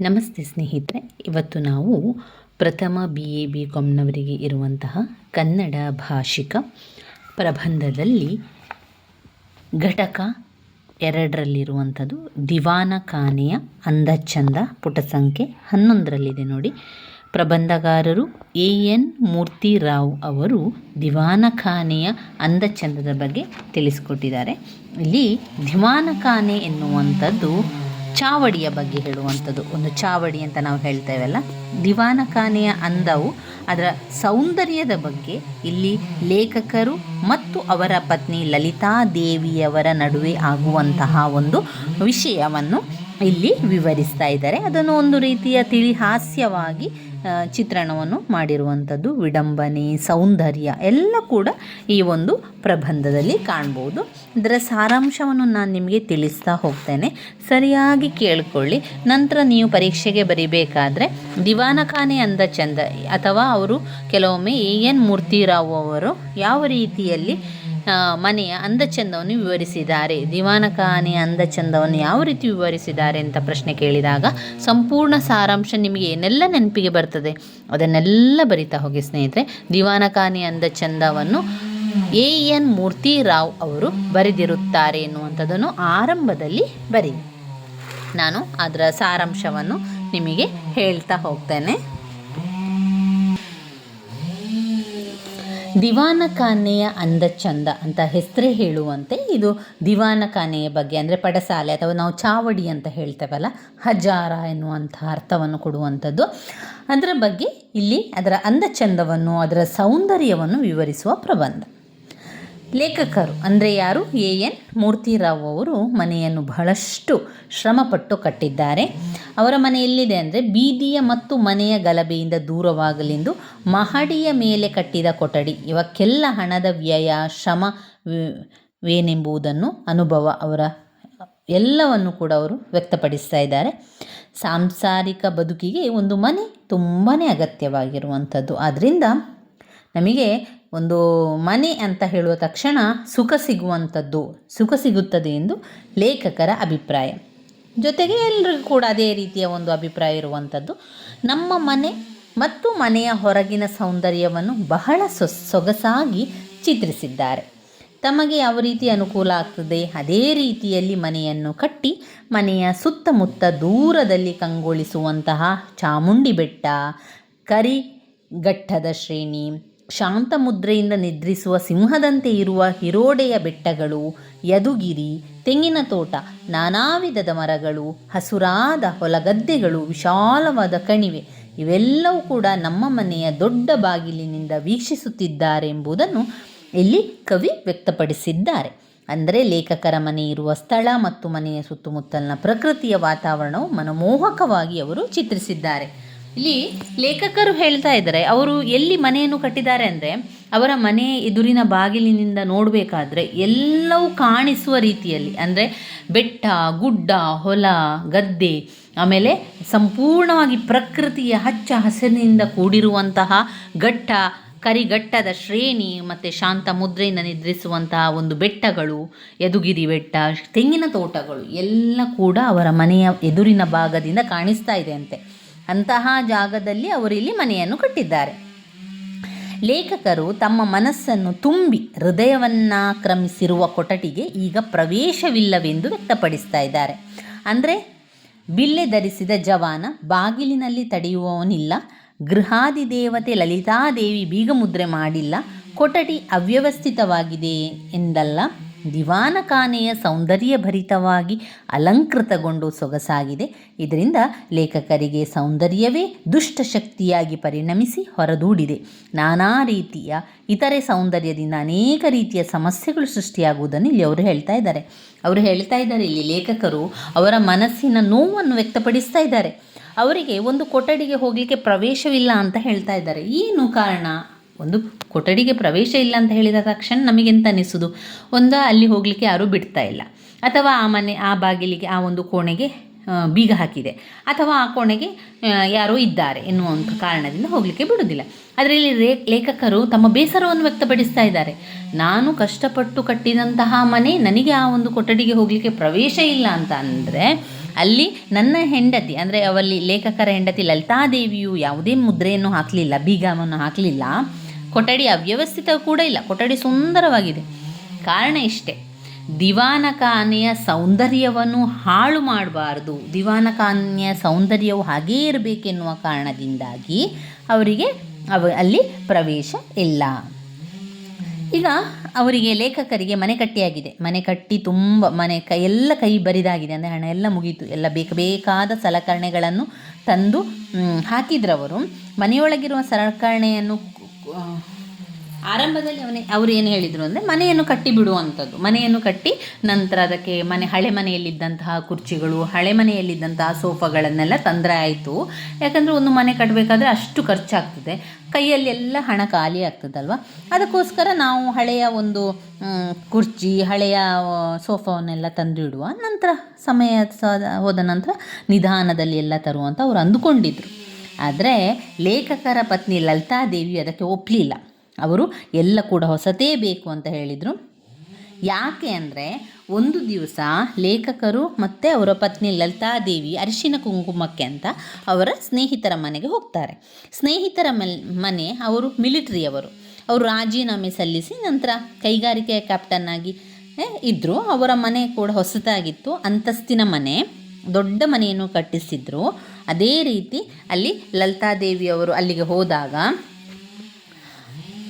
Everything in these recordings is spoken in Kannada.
ನಮಸ್ತೆ ಸ್ನೇಹಿತರೆ, ಇವತ್ತು ನಾವು ಪ್ರಥಮ ಬಿ ಎ ಬಿ ಕಾಮ್ನವರಿಗೆ ಇರುವಂತಹ ಕನ್ನಡ ಭಾಷಿಕ ಪ್ರಬಂಧದಲ್ಲಿ ಘಟಕ ಎರಡರಲ್ಲಿರುವಂಥದ್ದು ದಿವಾನ ಕಾನೆಯ ಅಂದಚಂದ ಪುಟ ಸಂಖ್ಯೆ ಹನ್ನೊಂದರಲ್ಲಿದೆ ನೋಡಿ. ಪ್ರಬಂಧಗಾರರು ಎ ಎನ್ ಮೂರ್ತಿರಾವ್ ಅವರು ದಿವಾನಖಾನೆಯ ಅಂದಚಂದದ ಬಗ್ಗೆ ತಿಳಿಸಿಕೊಟ್ಟಿದ್ದಾರೆ. ಇಲ್ಲಿ ದಿವಾನಖಾನೆ ಎನ್ನುವಂಥದ್ದು ಚಾವಡಿಯ ಬಗ್ಗೆ ಹೇಳುವಂಥದ್ದು. ಒಂದು ಚಾವಡಿ ಅಂತ ನಾವು ಹೇಳ್ತೇವಲ್ಲ. ದಿವಾನಖಾನೆಯ ಅಂದವು. ಅದರ ಸೌಂದರ್ಯದ ಬಗ್ಗೆ ಇಲ್ಲಿ ಲೇಖಕರು ಮತ್ತು ಅವರ ಪತ್ನಿ ಲಲಿತಾ ದೇವಿಯವರ ನಡುವೆ ಆಗುವಂತಹ ಒಂದು ವಿಷಯವನ್ನು ಇಲ್ಲಿ ವಿವರಿಸ್ತಾ ಇದ್ದಾರೆ. ಅದನ್ನು ಒಂದು ರೀತಿಯ ತಿಳಿ ಹಾಸ್ಯವಾಗಿ ಚಿತ್ರಣವನ್ನು ಮಾಡಿರುವಂಥದ್ದು ವಿಡಂಬನೆ, ಸೌಂದರ್ಯ ಎಲ್ಲ ಕೂಡ ಈ ಒಂದು ಪ್ರಬಂಧದಲ್ಲಿ ಕಾಣ್ಬೋದು. ಇದರ ಸಾರಾಂಶವನ್ನು ನಾನು ನಿಮಗೆ ತಿಳಿಸ್ತಾ ಹೋಗ್ತೇನೆ. ಸರಿಯಾಗಿ ಕೇಳಿಕೊಳ್ಳಿ. ನಂತರ ನೀವು ಪರೀಕ್ಷೆಗೆ ಬರಿಬೇಕಾದ್ರೆ ದಿವಾನಖಾನೆ ಅಂದ ಚಂದ, ಅಥವಾ ಅವರು ಕೆಲವೊಮ್ಮೆ ಎ ಎನ್ ಮೂರ್ತಿರಾವ್ ಅವರು ಯಾವ ರೀತಿಯಲ್ಲಿ ಮನೆಯ ಅಂದಚಂದವನ್ನು ವಿವರಿಸಿದ್ದಾರೆ. ದಿವಾನಕಾನಿ ಅಂದಚಂದವನ್ನು ಯಾವ ರೀತಿ ವಿವರಿಸಿದ್ದಾರೆ ಅಂತ ಪ್ರಶ್ನೆ ಕೇಳಿದಾಗ ಸಂಪೂರ್ಣ ಸಾರಾಂಶ ನಿಮಗೆ ಏನೆಲ್ಲ ನೆನಪಿಗೆ ಬರ್ತದೆ. ಅದನ್ನೆಲ್ಲ ಬರಿತಾ ಹೋಗಿ ಸ್ನೇಹಿತರೆ, ದಿವಾನಕಾನಿ ಅಂದಚಂದವನ್ನು ಎ. ಎನ್. ಮೂರ್ತಿ ರಾವ್ ಅವರು ಬರೆದಿರುತ್ತಾರೆ ಎನ್ನುವಂಥದ್ದನ್ನು ಆರಂಭದಲ್ಲಿ ಬರೀ. ನಾನು ಅದರ ಸಾರಾಂಶವನ್ನು ನಿಮಗೆ ಹೇಳ್ತಾ ಹೋಗ್ತೇನೆ. ದಿವಾನಖಾನೆಯ ಅಂದ ಚಂದ ಅಂತ ಹೆಸರೇ ಹೇಳುವಂತೆ ಇದು ದಿವಾನಖಾನೆಯ ಬಗ್ಗೆ, ಅಂದರೆ ಪಡಸಾಲೆ ಅಥವಾ ನಾವು ಚಾವಡಿ ಅಂತ ಹೇಳ್ತೇವಲ್ಲ, ಹಜಾರ ಎನ್ನುವಂಥ ಅರ್ಥವನ್ನು ಕೊಡುವಂಥದ್ದು. ಅದರ ಬಗ್ಗೆ ಇಲ್ಲಿ ಅದರ ಅಂದ ಚಂದವನ್ನು ಅದರ ಸೌಂದರ್ಯವನ್ನು ವಿವರಿಸುವ ಪ್ರಬಂಧ. ಲೇಖಕರು ಅಂದರೆ ಯಾರು? ಎ. ಎನ್. ಮೂರ್ತಿರಾವ್ ಅವರು ಮನೆಯನ್ನು ಬಹಳಷ್ಟು ಶ್ರಮಪಟ್ಟು ಕಟ್ಟಿದ್ದಾರೆ. ಅವರ ಮನೆ ಎಲ್ಲಿದೆ ಅಂದರೆ ಬೀದಿಯ ಮತ್ತು ಮನೆಯ ಗಲಭೆಯಿಂದ ದೂರವಾಗಲೆಂದು ಮಹಡಿಯ ಮೇಲೆ ಕಟ್ಟಿದ ಕೊಠಡಿ. ಇವಕ್ಕೆಲ್ಲ ಹಣದ ವ್ಯಯ, ಶ್ರಮ ವೇನೆಂಬುದನ್ನು ಅನುಭವ ಅವರ ಎಲ್ಲವನ್ನು ಕೂಡ ಅವರು ವ್ಯಕ್ತಪಡಿಸ್ತಾ ಇದ್ದಾರೆ. ಸಾಂಸಾರಿಕ ಬದುಕಿಗೆ ಒಂದು ಮನೆ ತುಂಬಾ ಅಗತ್ಯವಾಗಿರುವಂಥದ್ದು. ಆದ್ದರಿಂದ ನಮಗೆ ಒಂದು ಮನೆ ಅಂತ ಹೇಳುವ ತಕ್ಷಣ ಸುಖ ಸಿಗುವಂಥದ್ದು, ಸುಖ ಸಿಗುತ್ತದೆ ಎಂದು ಲೇಖಕರ ಅಭಿಪ್ರಾಯ. ಜೊತೆಗೆ ಎಲ್ಲರಿಗೂ ಕೂಡ ಅದೇ ರೀತಿಯ ಒಂದು ಅಭಿಪ್ರಾಯ ಇರುವಂಥದ್ದು. ನಮ್ಮ ಮನೆ ಮತ್ತು ಮನೆಯ ಹೊರಗಿನ ಸೌಂದರ್ಯವನ್ನು ಬಹಳ ಸೊಗಸಾಗಿ ಚಿತ್ರಿಸಿದ್ದಾರೆ. ತಮಗೆ ಯಾವ ರೀತಿ ಅನುಕೂಲ ಆಗ್ತದೆ, ಅದೇ ರೀತಿಯಲ್ಲಿ ಮನೆಯನ್ನು ಕಟ್ಟಿ, ಮನೆಯ ಸುತ್ತಮುತ್ತ ದೂರದಲ್ಲಿ ಕಂಗೊಳಿಸುವಂತಹ ಚಾಮುಂಡಿ ಬೆಟ್ಟ, ಕರಿಘಟ್ಟದ ಶ್ರೇಣಿ ಶಾಂತ ಮುದ್ರೆಯಿಂದ ನಿದ್ರಿಸುವ ಸಿಂಹದಂತೆ ಇರುವ ಹಿರೋಡೆಯ ಬೆಟ್ಟಗಳು, ಯದುಗಿರಿ, ತೆಂಗಿನ ತೋಟ ನಾನಾ ವಿಧದ ಮರಗಳು, ಹಸುರಾದ ಹೊಲಗದ್ದೆಗಳು ವಿಶಾಲವಾದ ಕಣಿವೆ. ಇವೆಲ್ಲವೂ ಕೂಡ ನಮ್ಮ ಮನೆಯ ದೊಡ್ಡ ಬಾಗಿಲಿನಿಂದ ವೀಕ್ಷಿಸುತ್ತಿದ್ದಾರೆ ಎಂಬುದನ್ನು ಇಲ್ಲಿ ಕವಿ ವ್ಯಕ್ತಪಡಿಸಿದ್ದಾರೆ. ಅಂದರೆ ಲೇಖಕರ ಮನೆ ಇರುವ ಸ್ಥಳ ಮತ್ತು ಮನೆಯ ಸುತ್ತಮುತ್ತಲಿನ ಪ್ರಕೃತಿಯ ವಾತಾವರಣವು ಮನಮೋಹಕವಾಗಿ ಅವರು ಚಿತ್ರಿಸಿದ್ದಾರೆ. ಇಲ್ಲಿ ಲೇಖಕರು ಹೇಳ್ತಾ ಇದ್ದಾರೆ, ಅವರು ಎಲ್ಲಿ ಮನೆಯನ್ನು ಕಟ್ಟಿದ್ದಾರೆ ಅಂದರೆ ಅವರ ಮನೆ ಎದುರಿನ ಬಾಗಿಲಿನಿಂದ ನೋಡಬೇಕಾದ್ರೆ ಎಲ್ಲವೂ ಕಾಣಿಸುವ ರೀತಿಯಲ್ಲಿ, ಅಂದರೆ ಬೆಟ್ಟ, ಗುಡ್ಡ, ಹೊಲ, ಗದ್ದೆ, ಆಮೇಲೆ ಸಂಪೂರ್ಣವಾಗಿ ಪ್ರಕೃತಿಯ ಹಚ್ಚ ಹಸಿರಿನಿಂದ ಕೂಡಿರುವಂತಹ ಘಟ್ಟ, ಕರಿಘಟ್ಟದ ಶ್ರೇಣಿ, ಮತ್ತು ಶಾಂತ ಮುದ್ರೆಯಿಂದ ನಿದ್ರಿಸುವಂತಹ ಒಂದು ಬೆಟ್ಟಗಳು, ಯದುಗಿರಿ ಬೆಟ್ಟ, ತೆಂಗಿನ ತೋಟಗಳು, ಎಲ್ಲ ಕೂಡ ಅವರ ಮನೆಯ ಎದುರಿನ ಭಾಗದಿಂದ ಕಾಣಿಸ್ತಾ ಇದೆ ಅಂತೆ. ಅಂತಹ ಜಾಗದಲ್ಲಿ ಅವರು ಇಲ್ಲಿ ಮನೆಯನ್ನು ಕಟ್ಟಿದ್ದಾರೆ. ಲೇಖಕರು ತಮ್ಮ ಮನಸ್ಸನ್ನು ತುಂಬಿ ಹೃದಯವನ್ನಾಕ್ರಮಿಸಿರುವ ಕೊಠಟಿಗೆ ಈಗ ಪ್ರವೇಶವಿಲ್ಲವೆಂದು ವ್ಯಕ್ತಪಡಿಸ್ತಾ ಇದ್ದಾರೆ. ಅಂದರೆ ಬಿಲ್ಲೆ ಧರಿಸಿದ ಜವಾನ ಬಾಗಿಲಿನಲ್ಲಿ ತಡೆಯುವವನಿಲ್ಲ ಗೃಹಾದಿದೇವತೆ ಲಲಿತಾದೇವಿ ಬೀಗಮುದ್ರೆ ಮಾಡಿಲ್ಲ, ಕೊಠಡಿ ಅವ್ಯವಸ್ಥಿತವಾಗಿದೆ ಎಂದಲ್ಲ. ದಿವಾನಖಾನೆಯ ಸೌಂದರ್ಯಭರಿತವಾಗಿ ಅಲಂಕೃತಗೊಂಡು ಸೊಗಸಾಗಿದೆ. ಇದರಿಂದ ಲೇಖಕರಿಗೆ ಸೌಂದರ್ಯವೇ ದುಷ್ಟಶಕ್ತಿಯಾಗಿ ಪರಿಣಮಿಸಿ ಹೊರದೂಡಿದೆ. ನಾನಾ ರೀತಿಯ ಇತರೆ ಸೌಂದರ್ಯದಿಂದ ಅನೇಕ ರೀತಿಯ ಸಮಸ್ಯೆಗಳು ಸೃಷ್ಟಿಯಾಗುವುದನ್ನು ಇಲ್ಲಿ ಅವರು ಹೇಳ್ತಾ ಇದ್ದಾರೆ. ಅವರು ಹೇಳ್ತಾ ಇದ್ದಾರೆ, ಇಲ್ಲಿ ಲೇಖಕರು ಅವರ ಮನಸ್ಸಿನ ನೋವನ್ನು ವ್ಯಕ್ತಪಡಿಸ್ತಾ ಇದ್ದಾರೆ. ಅವರಿಗೆ ಒಂದು ಕೊಠಡಿಗೆ ಹೋಗಲಿಕ್ಕೆ ಪ್ರವೇಶವಿಲ್ಲ ಅಂತ ಹೇಳ್ತಾ ಇದ್ದಾರೆ. ಏನು ಕಾರಣ? ಒಂದು ಕೊಠಡಿಗೆ ಪ್ರವೇಶ ಇಲ್ಲ ಅಂತ ಹೇಳಿದ ತಕ್ಷಣ ನಮಗೆಂತ ಅನಿಸೋದು ಒಂದು ಅಲ್ಲಿ ಹೋಗಲಿಕ್ಕೆ ಯಾರೂ ಬಿಡ್ತಾ ಇಲ್ಲ. ಅಥವಾ ಆ ಮನೆ, ಆ ಬಾಗಿಲಿಗೆ, ಆ ಒಂದು ಕೋಣೆಗೆ ಬೀಗ ಹಾಕಿದೆ. ಅಥವಾ ಆ ಕೋಣೆಗೆ ಯಾರೋ ಇದ್ದಾರೆ ಎನ್ನುವಂಥ ಕಾರಣದಿಂದ ಹೋಗಲಿಕ್ಕೆ ಬಿಡುವುದಿಲ್ಲ ಅದರಲ್ಲಿ ರೇ, ಲೇಖಕರು ತಮ್ಮ ಬೇಸರವನ್ನು ವ್ಯಕ್ತಪಡಿಸ್ತಾ ಇದ್ದಾರೆ. ನಾನು ಕಷ್ಟಪಟ್ಟು ಕಟ್ಟಿದಂತಹ ಮನೆ ನನಗೆ ಆ ಒಂದು ಕೊಠಡಿಗೆ ಹೋಗಲಿಕ್ಕೆ ಪ್ರವೇಶ ಇಲ್ಲ ಅಂತ ಅಂದರೆ, ಅಲ್ಲಿ ನನ್ನ ಹೆಂಡತಿ, ಅಂದರೆ ಅವಲ್ಲಿ ಲೇಖಕರ ಹೆಂಡತಿ ಲಲಿತಾದೇವಿಯು ಯಾವುದೇ ಮುದ್ರೆಯನ್ನು ಹಾಕಲಿಲ್ಲ, ಬೀಗವನ್ನು ಹಾಕಲಿಲ್ಲ ಕೊಠಡಿ ಅವ್ಯವಸ್ಥಿತ ಕೂಡ ಇಲ್ಲ. ಕೊಠಡಿ ಸುಂದರವಾಗಿದೆ. ಕಾರಣ ಇಷ್ಟೇ. ದಿವಾನಖಾನೆಯ ಸೌಂದರ್ಯವನ್ನು ಹಾಳು ಮಾಡಬಾರ್ದು. ದಿವಾನಖಾನೆಯ ಸೌಂದರ್ಯವು ಹಾಗೇ ಇರಬೇಕೆನ್ನುವ ಕಾರಣದಿಂದಾಗಿ ಅವರಿಗೆ ಅವ, ಅಲ್ಲಿ ಪ್ರವೇಶ ಇಲ್ಲ. ಈಗ ಅವರಿಗೆ ಲೇಖಕರಿಗೆ ಮನೆ ಕಟ್ಟಿಯಾಗಿದೆ. ಮನೆ ಕಟ್ಟಿ ತುಂಬ, ಮನೆ ಕೈ, ಎಲ್ಲ ಕೈ ಬರಿದಾಗಿದೆ. ಅಂದರೆ ಹಣ ಎಲ್ಲ ಮುಗೀತು. ಎಲ್ಲ ಬೇಕು, ಬೇಕಾದ ಸಲಕರಣೆಗಳನ್ನು ತಂದು ಹಾಕಿದ್ರವರು. ಮನೆಯೊಳಗಿರುವ ಸಲಕರಣೆಯನ್ನು ಆರಂಭದಲ್ಲಿ ಅವನೇ ಅವರು ಏನು ಹೇಳಿದರು ಅಂದರೆ, ಮನೆಯನ್ನು ಕಟ್ಟಿ ಬಿಡುವಂಥದ್ದು. ಮನೆಯನ್ನು ಕಟ್ಟಿ ನಂತರ ಅದಕ್ಕೆ ಮನೆ ಹಳೆ ಮನೆಯಲ್ಲಿದ್ದಂತಹ ಕುರ್ಚಿಗಳು, ಹಳೆ ಮನೆಯಲ್ಲಿದ್ದಂತಹ ಸೋಫಾಗಳನ್ನೆಲ್ಲ ತಂದರೆ ಆಯಿತು. ಯಾಕಂದರೆ ಒಂದು ಮನೆ ಕಟ್ಟಬೇಕಾದ್ರೆ ಅಷ್ಟು ಖರ್ಚಾಗ್ತದೆ. ಕೈಯಲ್ಲಿ ಎಲ್ಲ ಹಣ ಖಾಲಿ ಆಗ್ತದಲ್ವ? ಅದಕ್ಕೋಸ್ಕರ ನಾವು ಹಳೆಯ ಒಂದು ಕುರ್ಚಿ, ಹಳೆಯ ಸೋಫಾವನ್ನೆಲ್ಲ ತಂದಿಡುವ. ನಂತರ ಸಮಯ ಹೋದ ನಂತರ ನಿಧಾನದಲ್ಲಿ ಎಲ್ಲ ತರುವಂತ ಅವರು ಅಂದುಕೊಂಡಿದ್ರು. ಆದರೆ ಲೇಖಕರ ಪತ್ನಿ ಲಲಿತಾದೇವಿ ಅದಕ್ಕೆ ಒಪ್ಪಲಿಲ್ಲ ಅವರು, ಎಲ್ಲ ಕೂಡ ಹೊಸತೇ ಬೇಕು ಅಂತ ಹೇಳಿದರು. ಯಾಕೆ ಅಂದರೆ, ಒಂದು ದಿವಸ ಲೇಖಕರು ಮತ್ತು ಅವರ ಪತ್ನಿ ಲಲಿತಾದೇವಿ ಅರಿಶಿನ ಕುಂಕುಮಕ್ಕೆ ಅಂತ ಅವರ ಸ್ನೇಹಿತರ ಮನೆಗೆ ಹೋಗ್ತಾರೆ. ಸ್ನೇಹಿತರ ಮನೆ ಅವರು ಮಿಲಿಟರಿಯವರು. ಅವರು ರಾಜೀನಾಮೆ ಸಲ್ಲಿಸಿ ನಂತರ ಕೈಗಾರಿಕೆಯ ಕ್ಯಾಪ್ಟನ್ ಆಗಿ ಇದ್ದರು ಅವರ ಮನೆ ಕೂಡ ಹೊಸತಾಗಿತ್ತು. ಅಂತಸ್ತಿನ ಮನೆ, ದೊಡ್ಡ ಮನೆಯನ್ನು ಕಟ್ಟಿಸಿದ್ರು. ಅದೇ ರೀತಿ ಅಲ್ಲಿ ಲಲಿತಾದೇವಿಯವರು ಅಲ್ಲಿಗೆ ಹೋದಾಗ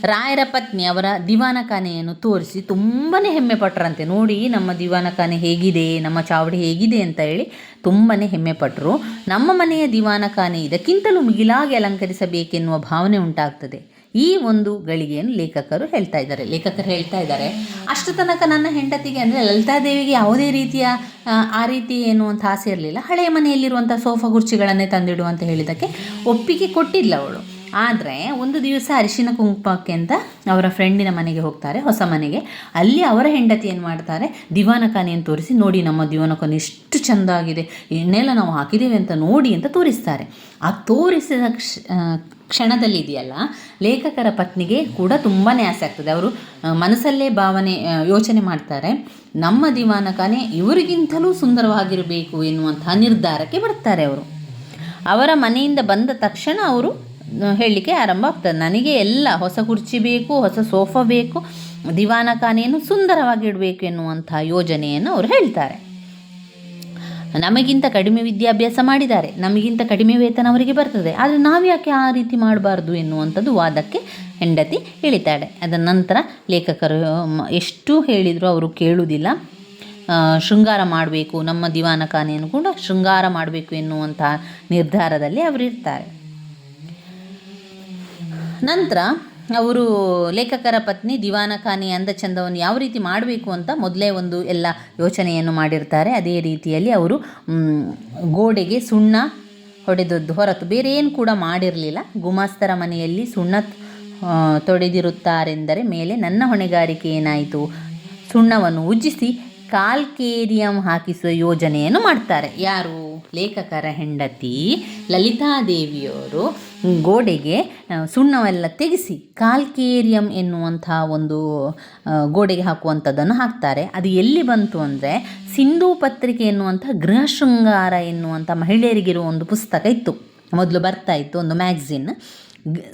ರಾಯರ ಪತ್ನಿ ಅವರ ದಿವಾನಖಾನೆಯನ್ನು ತೋರಿಸಿ ತುಂಬಾ ಹೆಮ್ಮೆ ಪಟ್ಟರಂತೆ ನೋಡಿ, ನಮ್ಮ ದಿವಾನಖಾನೆ ಹೇಗಿದೆ, ನಮ್ಮ ಚಾವಡಿ ಹೇಗಿದೆ ಅಂತ ಹೇಳಿ ತುಂಬಾ ಹೆಮ್ಮೆ ಪಟ್ಟರು ನಮ್ಮ ಮನೆಯ ದಿವಾನಖಾನೆ ಇದಕ್ಕಿಂತಲೂ ಮಿಗಿಲಾಗಿ ಅಲಂಕರಿಸಬೇಕೆನ್ನುವ ಭಾವನೆ ಉಂಟಾಗ್ತದೆ. ಈ ಒಂದು ಗಳಿಗೆಯನ್ನು ಲೇಖಕರು ಹೇಳ್ತಾ ಇದ್ದಾರೆ. ಲೇಖಕರು ಹೇಳ್ತಾ ಇದ್ದಾರೆ ಅಷ್ಟು ತನಕ ನನ್ನ ಹೆಂಡತಿಗೆ ಅಂದರೆ ಲಲಿತಾದೇವಿಗೆ ಯಾವುದೇ ರೀತಿಯ ಆ, ರೀತಿ ಏನು ಅಂತ ಆಸೆ ಇರಲಿಲ್ಲ. ಹಳೆಯ ಮನೆಯಲ್ಲಿರುವಂಥ ಸೋಫಾ ಕುರ್ಚಿಗಳನ್ನೇ ತಂದಿಡು ಅಂತ ಹೇಳಿದ್ದಕ್ಕೆ ಒಪ್ಪಿಗೆ ಕೊಟ್ಟಿಲ್ಲ ಅವಳು. ಆದರೆ ಒಂದು ದಿವಸ ಅರಿಶಿನ ಕುಂಕುಮಕ್ಕೆ ಅಂತ ಅವರ ಫ್ರೆಂಡಿನ ಮನೆಗೆ ಹೋಗ್ತಾರೆ ಹೊಸ ಮನೆಗೆ. ಅಲ್ಲಿ ಅವರ ಹೆಂಡತಿ ಏನು ಮಾಡ್ತಾರೆ ದಿವಾನಖಾನೆಯನ್ನು ತೋರಿಸಿ ನೋಡಿ ನಮ್ಮ ದಿವಾನಖಾನೆ ಎಷ್ಟು ಚೆಂದ ಆಗಿದೆ ಎಣ್ಣೆಲ್ಲ ನಾವು ಹಾಕಿದ್ದೇವೆ ಅಂತ ನೋಡಿ ಅಂತ ತೋರಿಸ್ತಾರೆ. ಆ ತೋರಿಸಿದ ಕ್ಷಣದಲ್ಲಿ ಇದೆಯಲ್ಲ ಲೇಖಕರ ಪತ್ನಿಗೆ ಕೂಡ ತುಂಬಾ ಆಸೆ ಆಗ್ತದೆ. ಅವರು ಮನಸ್ಸಲ್ಲೇ ಭಾವನೆ ಯೋಚನೆ ಮಾಡ್ತಾರೆ. ನಮ್ಮ ದಿವಾನಖಾನೆ ಇವರಿಗಿಂತಲೂ ಸುಂದರವಾಗಿರಬೇಕು ಎನ್ನುವಂತಹ ನಿರ್ಧಾರಕ್ಕೆ ಬರ್ತಾರೆ ಅವರು. ಅವರ ಮನೆಯಿಂದ ಬಂದ ತಕ್ಷಣ ಅವರು ಹೇಳಲಿಕ್ಕೆ ಆರಂಭ ಆಗ್ತದೆ. ನನಗೆ ಎಲ್ಲ ಹೊಸ ಕುರ್ಚಿ ಬೇಕು, ಹೊಸ ಸೋಫಾ ಬೇಕು ದಿವಾನಖಾನೆಯನ್ನು ಸುಂದರವಾಗಿಡಬೇಕು ಎನ್ನುವಂಥ ಯೋಜನೆಯನ್ನು ಅವರು ಹೇಳ್ತಾರೆ. ನಮಗಿಂತ ಕಡಿಮೆ ವಿದ್ಯಾಭ್ಯಾಸ ಮಾಡಿದ್ದಾರೆ, ನಮಗಿಂತ ಕಡಿಮೆ ವೇತನ ಅವರಿಗೆ ಬರ್ತದೆ. ಆದರೆ ನಾವು ಯಾಕೆ ಆ ರೀತಿ ಮಾಡಬಾರ್ದು ಎನ್ನುವಂಥದ್ದು ವಾದಕ್ಕೆ ಹೆಂಡತಿ ಹೇಳಿದ್ದಾಳೆ. ಅದರ ನಂತರ ಲೇಖಕರು ಎಷ್ಟು ಹೇಳಿದರೂ ಅವರು ಕೇಳುವುದಿಲ್ಲ. ಶೃಂಗಾರ ಮಾಡಬೇಕು, ನಮ್ಮ ದಿವಾನಖಾನೆಯನ್ನು ಕೂಡ ಶೃಂಗಾರ ಮಾಡಬೇಕು ಎನ್ನುವಂಥ ನಿರ್ಧಾರದಲ್ಲಿ ಅವರಿರ್ತಾರೆ ನಂತರ ಅವರು ಲೇಖಕರ ಪತ್ನಿ ದಿವಾನಖಾನೆ ಅಂದ ಚಂದವನ್ನು ಯಾವ ರೀತಿ ಮಾಡಬೇಕು ಅಂತ ಮೊದಲೇ ಒಂದು ಎಲ್ಲ ಯೋಚನೆಯನ್ನು ಮಾಡಿರ್ತಾರೆ. ಅದೇ ರೀತಿಯಲ್ಲಿ ಅವರು ಗೋಡೆಗೆ ಸುಣ್ಣ ಹೊಡೆದದ್ದು ಹೊರತು ಬೇರೆ ಏನು ಕೂಡ ಮಾಡಿರಲಿಲ್ಲ. ಗುಮಾಸ್ತರ ಮನೆಯಲ್ಲಿ ಸುಣ್ಣ ತೊಡೆದಿರುತ್ತಾರೆಂದರೆ ಮೇಲೆ ನನ್ನ ಹೊಣೆಗಾರಿಕೆ ಏನಾಯಿತು? ಸುಣ್ಣವನ್ನು ಉಜ್ಜಿಸಿ ಕಾಲ್ಕೇರಿಯಂ ಹಾಕಿಸುವ ಯೋಜನೆಯನ್ನು ಮಾಡ್ತಾರೆ. ಯಾರು? ಲೇಖಕರ ಹೆಂಡತಿ ಲಲಿತಾದೇವಿಯವರು ಗೋಡೆಗೆ ಸುಣ್ಣವೆಲ್ಲ ತೆಗೆಸಿ ಕಾಲ್ಕೇರಿಯಂ ಎನ್ನುವಂಥ ಒಂದು ಗೋಡೆಗೆ ಹಾಕುವಂಥದ್ದನ್ನು ಹಾಕ್ತಾರೆ. ಅದು ಎಲ್ಲಿ ಬಂತು ಅಂದರೆ ಸಿಂಧೂ ಪತ್ರಿಕೆ ಎನ್ನುವಂಥ ಗೃಹ ಶೃಂಗಾರ ಎನ್ನುವಂಥ ಮಹಿಳೆಯರಿಗಿರುವ ಒಂದು ಪುಸ್ತಕ ಇತ್ತು. ಮೊದಲು ಬರ್ತಾ ಇತ್ತು ಒಂದು ಮ್ಯಾಗ್ಝಿನ್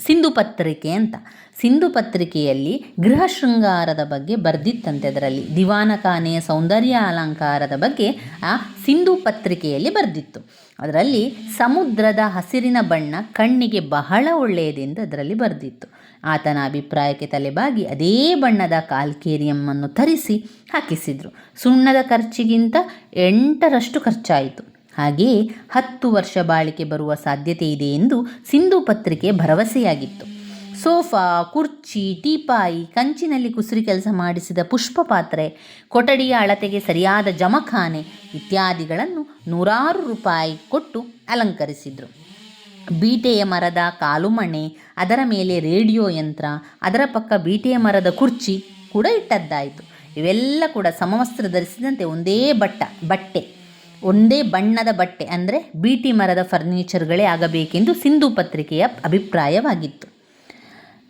ಸಿಂಧು ಪತ್ರಿಕೆ ಅಂತ. ಸಿಂಧು ಪತ್ರಿಕೆಯಲ್ಲಿ ಗೃಹ ಶೃಂಗಾರದ ಬಗ್ಗೆ ಬರೆದಿತ್ತಂತೆ ಅದರಲ್ಲಿ. ದಿವಾನಖಾನೆಯ ಸೌಂದರ್ಯ ಅಲಂಕಾರದ ಬಗ್ಗೆ ಆ ಸಿಂಧು ಪತ್ರಿಕೆಯಲ್ಲಿ ಬರೆದಿತ್ತು. ಅದರಲ್ಲಿ ಸಮುದ್ರದ ಹಸಿರಿನ ಬಣ್ಣ ಕಣ್ಣಿಗೆ ಬಹಳ ಒಳ್ಳೆಯದೆಂದು ಅದರಲ್ಲಿ ಬರೆದಿತ್ತು. ಆತನ ಅಭಿಪ್ರಾಯಕ್ಕೆ ತಲೆಬಾಗಿ ಅದೇ ಬಣ್ಣದ ಕಾಲ್ಕೇರಿಯಮ್ಮನ್ನು ತರಿಸಿ ಹಾಕಿಸಿದರು. ಸುಣ್ಣದ ಖರ್ಚಿಗಿಂತ ಎಂಟರಷ್ಟು ಖರ್ಚಾಯಿತು. ಹಾಗೆಯೇ ಹತ್ತು ವರ್ಷ ಬಾಳಿಕೆ ಬರುವ ಸಾಧ್ಯತೆ ಇದೆ ಎಂದು ಸಿಂಧು ಪತ್ರಿಕೆ ಭರವಸೆಯಾಗಿತ್ತು. ಸೋಫಾ, ಕುರ್ಚಿ, ಟೀಪಾಯಿ, ಕಂಚಿನಲ್ಲಿ ಕುಸುರಿ ಕೆಲಸ ಮಾಡಿಸಿದ ಪುಷ್ಪ ಪಾತ್ರೆ ಕೊಠಡಿಯ ಅಳತೆಗೆ ಸರಿಯಾದ ಜಮಖಾನೆ ಇತ್ಯಾದಿಗಳನ್ನು ನೂರಾರು ರೂಪಾಯಿ ಕೊಟ್ಟು ಅಲಂಕರಿಸಿದರು. ಬೀಟೆಯ ಮರದ ಕಾಲುಮಣೆ, ಅದರ ಮೇಲೆ ರೇಡಿಯೋ ಯಂತ್ರ, ಅದರ ಪಕ್ಕ ಬೀಟೆಯ ಮರದ ಕುರ್ಚಿ ಕೂಡ ಇಟ್ಟದ್ದಾಯಿತು. ಇವೆಲ್ಲ ಕೂಡ ಸಮವಸ್ತ್ರ ಧರಿಸಿದಂತೆ ಒಂದೇ ಬಟ್ಟ, ಬಟ್ಟೆ. ಒಂದೇ ಬಣ್ಣದ ಬಟ್ಟೆ ಅಂದರೆ ಬೀಟಿ ಮರದ ಫರ್ನಿಚರ್ಗಳೇ ಆಗಬೇಕೆಂದು ಸಿಂಧು ಪತ್ರಿಕೆಯ ಅಭಿಪ್ರಾಯವಾಗಿತ್ತು.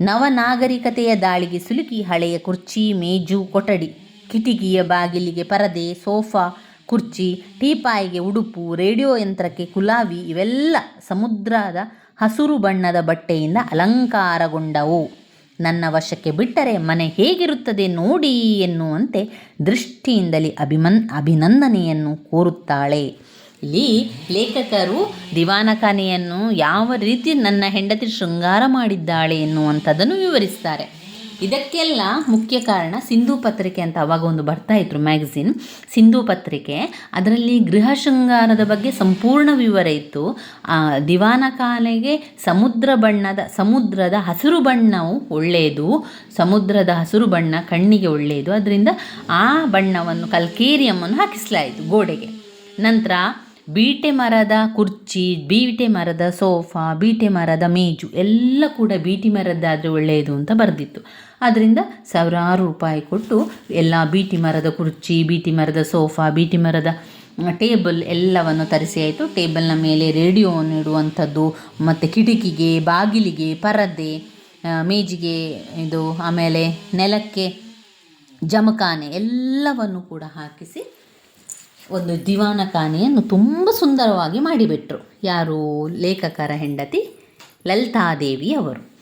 ನವನಾಗರಿಕತೆಯ ದಾಳಿಗೆ ಸಿಲುಕಿ ಹಳೆಯ ಕುರ್ಚಿ, ಮೇಜು, ಕೊಠಡಿ, ಕಿಟಿಕಿಯ ಬಾಗಿಲಿಗೆ ಪರದೆ, ಸೋಫಾ, ಕುರ್ಚಿ, ಟೀಪಾಯಿಗೆ ಉಡುಪು, ರೇಡಿಯೋ ಯಂತ್ರಕ್ಕೆ ಕುಲಾವಿ ಇವೆಲ್ಲ ಸಮುದ್ರದ ಹಸುರು ಬಣ್ಣದ ಬಟ್ಟೆಯಿಂದ ಅಲಂಕಾರಗೊಂಡವು. ನನ್ನ ವಶಕ್ಕೆ ಬಿಟ್ಟರೆ ಮನೆ ಹೇಗಿರುತ್ತದೆ ನೋಡಿ ಎನ್ನುವಂತೆ ದೃಷ್ಟಿಯಿಂದಲೇ ಅಭಿಮನ್, ಅಭಿನಂದನೆಯನ್ನು ಕೋರುತ್ತಾಳೆ. ಇಲ್ಲಿ ಲೇಖಕರು ದಿವಾನಖಾನೆಯನ್ನು ಯಾವ ರೀತಿ ನನ್ನ ಹೆಂಡತಿ ಶೃಂಗಾರ ಮಾಡಿದ್ದಾಳೆ ಎನ್ನುವಂಥದ್ದನ್ನು ವಿವರಿಸ್ತಾರೆ. ಇದಕ್ಕೆಲ್ಲ ಮುಖ್ಯ ಕಾರಣ ಸಿಂಧು ಪತ್ರಿಕೆ ಅಂತ ಅವಾಗ ಒಂದು ಬರ್ತಾ ಇದ್ರು ಮ್ಯಾಗಝಿನ್. ಸಿಂಧು ಪತ್ರಿಕೆ ಅದರಲ್ಲಿ ಗೃಹ ಶೃಂಗಾರದ ಬಗ್ಗೆ ಸಂಪೂರ್ಣ ವಿವರ ಇತ್ತು. ದಿವಾನಖಾನೆಗೆ ಸಮುದ್ರ ಬಣ್ಣದ, ಸಮುದ್ರದ ಹಸಿರು ಬಣ್ಣವು ಒಳ್ಳೆಯದು, ಸಮುದ್ರದ ಹಸಿರು ಬಣ್ಣ ಕಣ್ಣಿಗೆ ಒಳ್ಳೆಯದು. ಅದರಿಂದ ಆ ಬಣ್ಣವನ್ನು ಕಲ್ಕೇರಿಯಮ್ಮನ್ನು ಹಾಕಿಸಲಾಯಿತು ಗೋಡೆಗೆ. ನಂತರ ಬೀಟೆ ಮರದ ಕುರ್ಚಿ, ಬೀಟೆ ಮರದ ಸೋಫಾ, ಬೀಟೆ ಮರದ ಮೇಜು ಎಲ್ಲ ಕೂಡ ಬೀಟಿ ಮರದ್ದಾದರೆ ಒಳ್ಳೆಯದು ಅಂತ ಬರೆದಿತ್ತು. ಆದ್ದರಿಂದ ಸಾವಿರಾರು ರೂಪಾಯಿ ಕೊಟ್ಟು ಎಲ್ಲ ಬೀಟಿ ಮರದ ಕುರ್ಚಿ, ಬೀಟಿ ಮರದ ಸೋಫಾ, ಬೀಟಿ ಮರದ ಟೇಬಲ್ ಎಲ್ಲವನ್ನು ತರಿಸಿ ಆಯಿತು. ಟೇಬಲ್ನ ಮೇಲೆ ರೇಡಿಯೋವನ್ನು ಇಡುವಂಥದ್ದು ಮತ್ತು ಕಿಟಕಿಗೆ, ಬಾಗಿಲಿಗೆ, ಪರದೆ ಮೇಜಿಗೆ, ಇದು ಆಮೇಲೆ ನೆಲಕ್ಕೆ, ಜಮಖಾನೆ ಎಲ್ಲವನ್ನು ಕೂಡ ಹಾಕಿಸಿ ಒಂದು ದಿವಾನಖಾನೆಯನ್ನು ತುಂಬ ಸುಂದರವಾಗಿ ಮಾಡಿಬಿಟ್ರು. ಯಾರು? ಲೇಖಕರ ಹೆಂಡತಿ ಲಲಿತಾದೇವಿ ಅವರು.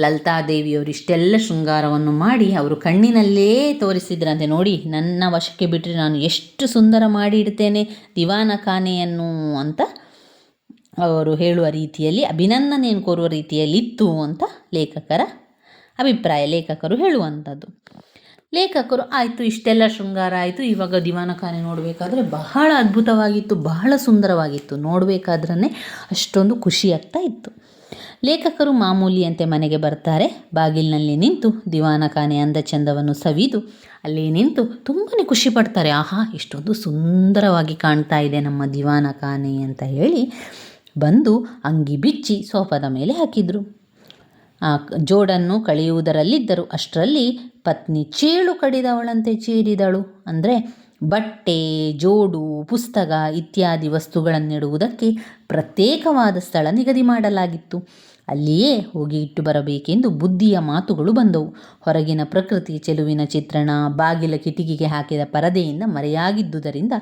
ಲಲಿತಾದೇವಿಯವರು ಇಷ್ಟೆಲ್ಲ ಶೃಂಗಾರವನ್ನು ಮಾಡಿ ಅವರು ಕಣ್ಣಿನಲ್ಲೇ ತೋರಿಸಿದ್ರಂತೆ. ನೋಡಿ, ನನ್ನ ವಶಕ್ಕೆ ಬಿಟ್ಟರೆ ನಾನು ಎಷ್ಟು ಸುಂದರ ಮಾಡಿ ಇಡ್ತೇನೆ ದಿವಾನಖಾನೆಯನ್ನು ಅಂತ ಅವರು ಹೇಳುವ ರೀತಿಯಲ್ಲಿ, ಅಭಿನಂದನೆಯನ್ನು ಕೋರುವ ರೀತಿಯಲ್ಲಿತ್ತು ಅಂತ ಲೇಖಕರ ಅಭಿಪ್ರಾಯ, ಲೇಖಕರು ಹೇಳುವಂಥದ್ದು. ಲೇಖಕರು, ಆಯಿತು, ಇಷ್ಟೆಲ್ಲ ಶೃಂಗಾರ, ಆಯಿತು, ಇವಾಗ ದಿವಾನಖಾನೆ ನೋಡಬೇಕಾದ್ರೆ ಬಹಳ ಅದ್ಭುತವಾಗಿತ್ತು, ಬಹಳ ಸುಂದರವಾಗಿತ್ತು. ನೋಡಬೇಕಾದ್ರೇ ಅಷ್ಟೊಂದು ಖುಷಿಯಾಗ್ತಾ ಇತ್ತು. ಲೇಖಕರು ಮಾಮೂಲಿಯಂತೆ ಮನೆಗೆ ಬರ್ತಾರೆ. ಬಾಗಿಲಿನಲ್ಲಿ ನಿಂತು ದಿವಾನಖಾನೆ ಅಂದ ಚಂದವನ್ನು ಸವಿದು ಅಲ್ಲಿ ನಿಂತು ತುಂಬಾ ಖುಷಿ ಪಡ್ತಾರೆ. ಆಹಾ, ಇಷ್ಟೊಂದು ಸುಂದರವಾಗಿ ಕಾಣ್ತಾ ಇದೆ ನಮ್ಮ ದಿವಾನಖಾನೆ ಅಂತ ಹೇಳಿ ಬಂದು ಅಂಗಿ ಬಿಚ್ಚಿ ಸೋಫಾದ ಮೇಲೆ ಹಾಕಿದರು. ಜೋಡನ್ನು ಕಳೆಯುವುದರಲ್ಲಿದ್ದರು ಅಷ್ಟರಲ್ಲಿ ಪತ್ನಿ ಚೇಳು ಕಡಿದವಳಂತೆ ಚೀರಿದಳು. ಅಂದರೆ ಬಟ್ಟೆ, ಜೋಡು, ಪುಸ್ತಕ ಇತ್ಯಾದಿ ವಸ್ತುಗಳನ್ನಿಡುವುದಕ್ಕೆ ಪ್ರತ್ಯೇಕವಾದ ಸ್ಥಳ ನಿಗದಿ ಮಾಡಲಾಗಿತ್ತು. ಅಲ್ಲಿಯೇ ಹೋಗಿ ಇಟ್ಟು ಬರಬೇಕೆಂದು ಬುದ್ಧಿಯ ಮಾತುಗಳು ಬಂದವು. ಹೊರಗಿನ ಪ್ರಕೃತಿ ಚೆಲುವಿನ ಚಿತ್ರಣ, ಬಾಗಿಲ ಕಿಟಕಿಗೆ ಹಾಕಿದ ಪರದೆಯಿಂದ ಮರೆಯಾಗಿದ್ದುದರಿಂದ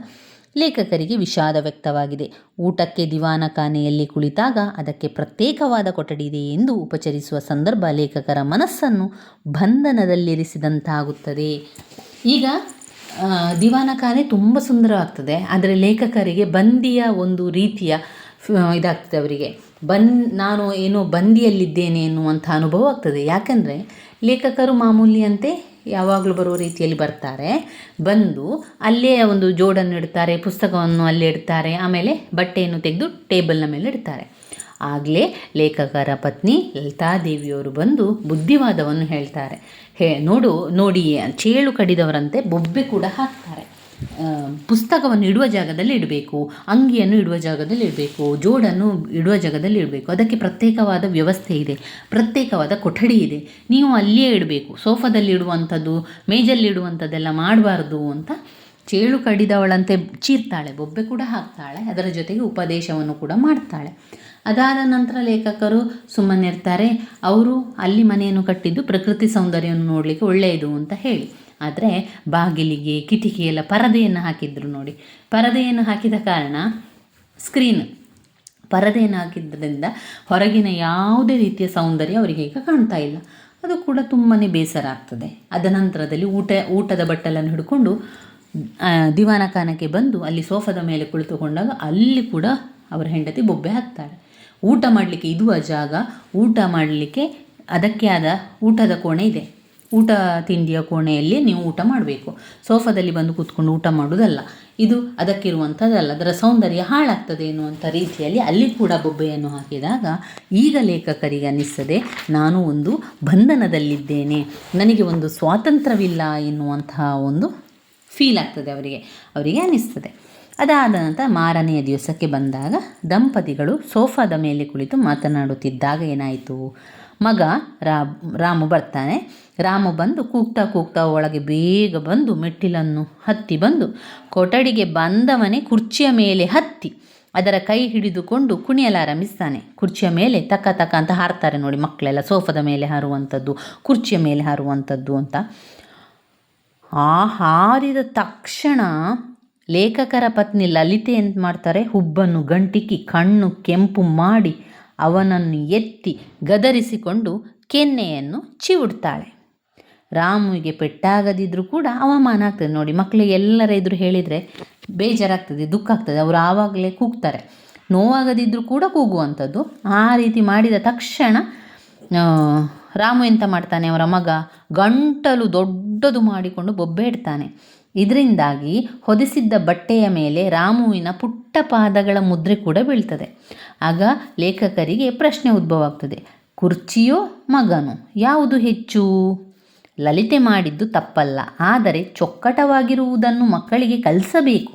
ಲೇಖಕರಿಗೆ ವಿಷಾದ ವ್ಯಕ್ತವಾಗಿದೆ. ಊಟಕ್ಕೆ ದಿವಾನಖಾನೆಯಲ್ಲಿ ಕುಳಿತಾಗ ಅದಕ್ಕೆ ಪ್ರತ್ಯೇಕವಾದ ಕೊಠಡಿ ಇದೆ ಎಂದು ಉಪಚರಿಸುವ ಸಂದರ್ಭ ಲೇಖಕರ ಮನಸ್ಸನ್ನು ಬಂಧನದಲ್ಲಿರಿಸಿದಂತಾಗುತ್ತದೆ. ಈಗ ದಿವಾನಖಾನೆ ತುಂಬ ಸುಂದರವಾಗ್ತದೆ ಆದರೆ ಲೇಖಕರಿಗೆ ಬಂದಿಯ ಒಂದು ರೀತಿಯ ಇದಾಗ್ತದೆ ಅವರಿಗೆ. ಬನ್, ನಾನು ಏನೋ ಬಂದಿಯಲ್ಲಿದ್ದೇನೆ ಎನ್ನುವಂಥ ಅನುಭವ ಆಗ್ತದೆ. ಯಾಕಂದರೆ ಲೇಖಕರು ಮಾಮೂಲಿಯಂತೆ ಯಾವಾಗಲೂ ಬರುವ ರೀತಿಯಲ್ಲಿ ಬರ್ತಾರೆ. ಬಂದು ಅಲ್ಲೇ ಒಂದು ಜೋಡನ್ನು ಇಡ್ತಾರೆ, ಪುಸ್ತಕವನ್ನು ಅಲ್ಲೇ ಇಡ್ತಾರೆ, ಆಮೇಲೆ ಬಟ್ಟೆಯನ್ನು ತೆಗೆದು ಟೇಬಲ್ನ ಮೇಲೆ ಇಡ್ತಾರೆ. ಆಗಲೇ ಲೇಖಕರ ಪತ್ನಿ ಲಲಿತಾದೇವಿಯವರು ಬಂದು ಬುದ್ಧಿವಾದವನ್ನು ಹೇಳ್ತಾರೆ. ಹೇ, ನೋಡು ನೋಡಿ ಚೇಳು ಕಡಿದವರಂತೆ ಬೊಬ್ಬೆ ಕೂಡ ಹಾಕ್ತಾರೆ. ಪುಸ್ತಕವನ್ನು ಇಡುವ ಜಾಗದಲ್ಲಿ ಇಡಬೇಕು, ಅಂಗಿಯನ್ನು ಇಡುವ ಜಾಗದಲ್ಲಿ ಇಡಬೇಕು, ಜೋಡನ್ನು ಇಡುವ ಜಾಗದಲ್ಲಿ ಇಡಬೇಕು. ಅದಕ್ಕೆ ಪ್ರತ್ಯೇಕವಾದ ವ್ಯವಸ್ಥೆ ಇದೆ, ಪ್ರತ್ಯೇಕವಾದ ಕೊಠಡಿ ಇದೆ. ನೀವು ಅಲ್ಲಿಯೇ ಇಡಬೇಕು. ಸೋಫಾದಲ್ಲಿ ಇಡುವಂಥದ್ದು, ಮೇಜಲ್ಲಿ ಇಡುವಂಥದ್ದೆಲ್ಲ ಮಾಡಬಾರ್ದು ಅಂತ ಚೇಳು ಕಡಿದವಳಂತೆ ಚೀರ್ತಾಳೆ, ಬೊಬ್ಬೆ ಕೂಡ ಹಾಕ್ತಾಳೆ, ಅದರ ಜೊತೆಗೆ ಉಪದೇಶವನ್ನು ಕೂಡ ಮಾಡ್ತಾಳೆ. ಅದಾದ ನಂತರ ಲೇಖಕರು ಸುಮ್ಮನಿರ್ತಾರೆ, ಅವರು ಅಲ್ಲಿ ಮನೆಯನ್ನು ಕಟ್ಟಿದ್ದು ಪ್ರಕೃತಿ ಸೌಂದರ್ಯವನ್ನು ನೋಡಲಿಕ್ಕೆ ಒಳ್ಳೆಯದು ಅಂತ ಹೇಳಿ. ಆದರೆ ಬಾಗಿಲಿಗೆ ಕಿಟಕಿ ಎಲ್ಲ ಪರದೆಯನ್ನು ಹಾಕಿದ್ರು ನೋಡಿ. ಪರದೆಯನ್ನು ಹಾಕಿದ ಕಾರಣ ಸ್ಕ್ರೀನ್ ಪರದೆಯನ್ನು ಹಾಕಿದ್ದರಿಂದ ಹೊರಗಿನ ಯಾವುದೇ ರೀತಿಯ ಸೌಂದರ್ಯ ಅವರಿಗೆ ಈಗ ಕಾಣ್ತಾ ಇಲ್ಲ. ಅದು ಕೂಡ ತುಂಬಾ ಬೇಸರ ಆಗ್ತದೆ. ಅದ ನಂತರದಲ್ಲಿ ಊಟ, ಊಟದ ಬಟ್ಟಲನ್ನು ಹಿಡ್ಕೊಂಡು ದಿವಾನಖಾನಕ್ಕೆ ಬಂದು ಅಲ್ಲಿ ಸೋಫಾದ ಮೇಲೆ ಕುಳಿತುಕೊಂಡಾಗ ಅಲ್ಲಿ ಕೂಡ ಅವರ ಹೆಂಡತಿ ಬೊಬ್ಬೆ ಹಾಕ್ತಾಳೆ. ಊಟ ಮಾಡಲಿಕ್ಕೆ ಇದುವ ಜಾಗ, ಊಟ ಮಾಡಲಿಕ್ಕೆ ಅದಕ್ಕೆ ಆದ ಊಟದ ಕೋಣೆ ಇದೆ. ಊಟ ತಿಂಡಿಯ ಕೋಣೆಯಲ್ಲಿ ನೀವು ಊಟ ಮಾಡಬೇಕು. ಸೋಫಾದಲ್ಲಿ ಬಂದು ಕೂತ್ಕೊಂಡು ಊಟ ಮಾಡೋದಲ್ಲ ಇದು ಅದಕ್ಕಿರುವಂಥದ್ದಲ್ಲ ಅದರ ಸೌಂದರ್ಯ ಹಾಳಾಗ್ತದೆ ಎನ್ನುವಂಥ ರೀತಿಯಲ್ಲಿ ಅಲ್ಲಿ ಕೂಡ ಬೊಬ್ಬೆಯನ್ನು ಹಾಕಿದಾಗ ಈಗ ಲೇಖಕರಿಗೆ ಅನ್ನಿಸ್ತದೆ, ನಾನು ಒಂದು ಬಂಧನದಲ್ಲಿದ್ದೇನೆ. ನನಗೆ ಒಂದು ಸ್ವಾತಂತ್ರ್ಯವಿಲ್ಲ ಎನ್ನುವಂತಹ ಒಂದು ಫೀಲ್ ಆಗ್ತದೆ ಅವರಿಗೆ. ಅವರಿಗೆ ಅನ್ನಿಸ್ತದೆ. ಅದಾದ ನಂತರ ಮಾರನೆಯ ದಿವಸಕ್ಕೆ ಬಂದಾಗ ದಂಪತಿಗಳು ಸೋಫಾದ ಮೇಲೆ ಕುಳಿತು ಮಾತನಾಡುತ್ತಿದ್ದಾಗ ಏನಾಯಿತು? ಮಗ ರಾಮು ಬರ್ತಾನೆ. ರಾಮು ಬಂದು ಕೂಗ್ತಾ ಕೂಗ್ತಾ ಒಳಗೆ ಬೇಗ ಬಂದು ಮೆಟ್ಟಿಲನ್ನು ಹತ್ತಿ ಬಂದು ಕೊಠಡಿಗೆ ಬಂದವನೇ ಕುರ್ಚಿಯ ಮೇಲೆ ಹತ್ತಿ ಅದರ ಕೈ ಹಿಡಿದುಕೊಂಡು ಕುಣಿಯಲಾರಂಭಿಸ್ತಾನೆ ಕುರ್ಚಿಯ ಮೇಲೆ ತಕ್ಕ ತಕ್ಕ ಅಂತ ಹಾರ್ತಾರೆ ನೋಡಿ ಮಕ್ಕಳೆಲ್ಲ, ಸೋಫಾದ ಮೇಲೆ ಹಾರುವಂಥದ್ದು, ಕುರ್ಚಿಯ ಮೇಲೆ ಹಾರುವಂಥದ್ದು ಅಂತ. ಆ ಹಾರಿದ ತಕ್ಷಣ ಲೇಖಕರ ಪತ್ನಿ ಲಲಿತೆ ಎಂತ ಮಾಡ್ತಾರೆ? ಹುಬ್ಬನ್ನು ಗಂಟಿಕ್ಕಿ ಕಣ್ಣು ಕೆಂಪು ಮಾಡಿ ಅವನನ್ನು ಎತ್ತಿ ಗದರಿಸಿಕೊಂಡು ಕೆನ್ನೆಯನ್ನು ಚಿವುಡ್ತಾಳೆ. ರಾಮುವಿಗೆ ಪೆಟ್ಟಾಗದಿದ್ದರೂ ಕೂಡ ಅವಮಾನ ಆಗ್ತದೆ. ನೋಡಿ ಮಕ್ಕಳಿಗೆ ಎಲ್ಲರ ಎದುರು ಹೇಳಿದರೆ ಬೇಜಾರಾಗ್ತದೆ, ದುಃಖ ಆಗ್ತದೆ. ಅವರು ಆವಾಗಲೇ ಕೂಗ್ತಾರೆ. ನೋವಾಗದಿದ್ದರೂ ಕೂಡ ಕೂಗುವಂಥದ್ದು. ಆ ರೀತಿ ಮಾಡಿದ ತಕ್ಷಣ ರಾಮು ಎಂತ ಮಾಡ್ತಾನೆ? ಅವರ ಮಗ ಗಂಟಲು ದೊಡ್ಡದು ಮಾಡಿಕೊಂಡು ಬೊಬ್ಬೆ ಇಡ್ತಾನೆ. ಇದರಿಂದಾಗಿ ಹೊದಿಸಿದ್ದ ಬಟ್ಟೆಯ ಮೇಲೆ ರಾಮುವಿನ ಪುಟ್ಟ ಪಾದಗಳ ಮುದ್ರೆ ಕೂಡ ಬೀಳ್ತದೆ. ಆಗ ಲೇಖಕರಿಗೆ ಪ್ರಶ್ನೆ ಉದ್ಭವ ಆಗ್ತದೆ ಕುರ್ಚಿಯೋ ಮಗನು? ಯಾವುದು ಹೆಚ್ಚು? ಲಲಿತೆ ಮಾಡಿದ್ದು ತಪ್ಪಲ್ಲ. ಆದರೆ ಚೊಕ್ಕಟವಾಗಿರುವುದನ್ನು ಮಕ್ಕಳಿಗೆ ಕಲಿಸಬೇಕು.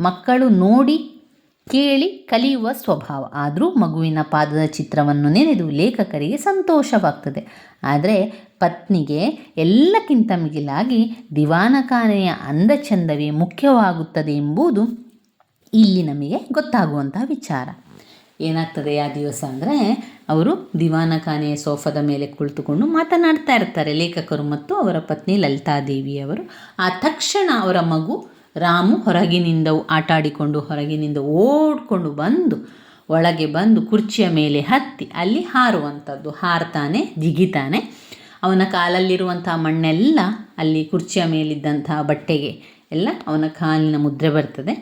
ಮಕ್ಕಳು ನೋಡಿ ಕೇಳಿ ಕಲಿಯುವ ಸ್ವಭಾವ. ಆದರೂ ಮಗುವಿನ ಪಾದದ ಚಿತ್ರವನ್ನು ನೆನೆದು ಲೇಖಕರಿಗೆ ಸಂತೋಷವಾಗ್ತದೆ. ಆದರೆ ಪತ್ನಿಗೆ ಎಲ್ಲಕ್ಕಿಂತ ಮಿಗಿಲಾಗಿ ದಿವಾನಖಾನೆಯ ಅಂದಚಂದವೇ ಮುಖ್ಯವಾಗುತ್ತದೆ ಎಂಬುದು ಇಲ್ಲಿ ನಮಗೆ ಗೊತ್ತಾಗುವಂತಹ ವಿಚಾರ. ಏನಾಗ್ತದೆ ಆ ದಿವಸ ಅಂದರೆ ಅವರು ದಿವಾನಖಾನೆಯ ಸೋಫಾದ ಮೇಲೆ ಕುಳಿತುಕೊಂಡು ಮಾತನಾಡ್ತಾ ಇರ್ತಾರೆ. ಲೇಖಕರು ಮತ್ತು ಅವರ ಪತ್ನಿ ಲಲಿತಾದೇವಿಯವರು ಆ ತಕ್ಷಣ ಅವರ ಮಗು ರಾಮು ಹೊರಗಿನಿಂದ ಆಟಾಡಿಕೊಂಡು ಹೊರಗಿನಿಂದ ಓಡ್ಕೊಂಡು ಬಂದು ಒಳಗೆ ಬಂದು ಕುರ್ಚಿಯ ಮೇಲೆ ಹತ್ತಿ ಅಲ್ಲಿ ಹಾರುವಂಥದ್ದು ಹಾರ್ತಾನೆ ಜಿಗಿತಾನೆ ಅವನ ಕಾಲಲ್ಲಿರುವಂಥ ಮಣ್ಣೆಲ್ಲ ಅಲ್ಲಿ ಕುರ್ಚಿಯ ಮೇಲಿದ್ದಂತಹ ಬಟ್ಟೆಗೆ ಎಲ್ಲ ಅವನ ಕಾಲಿನ ಮುದ್ರೆ ಬರ್ತದೆ.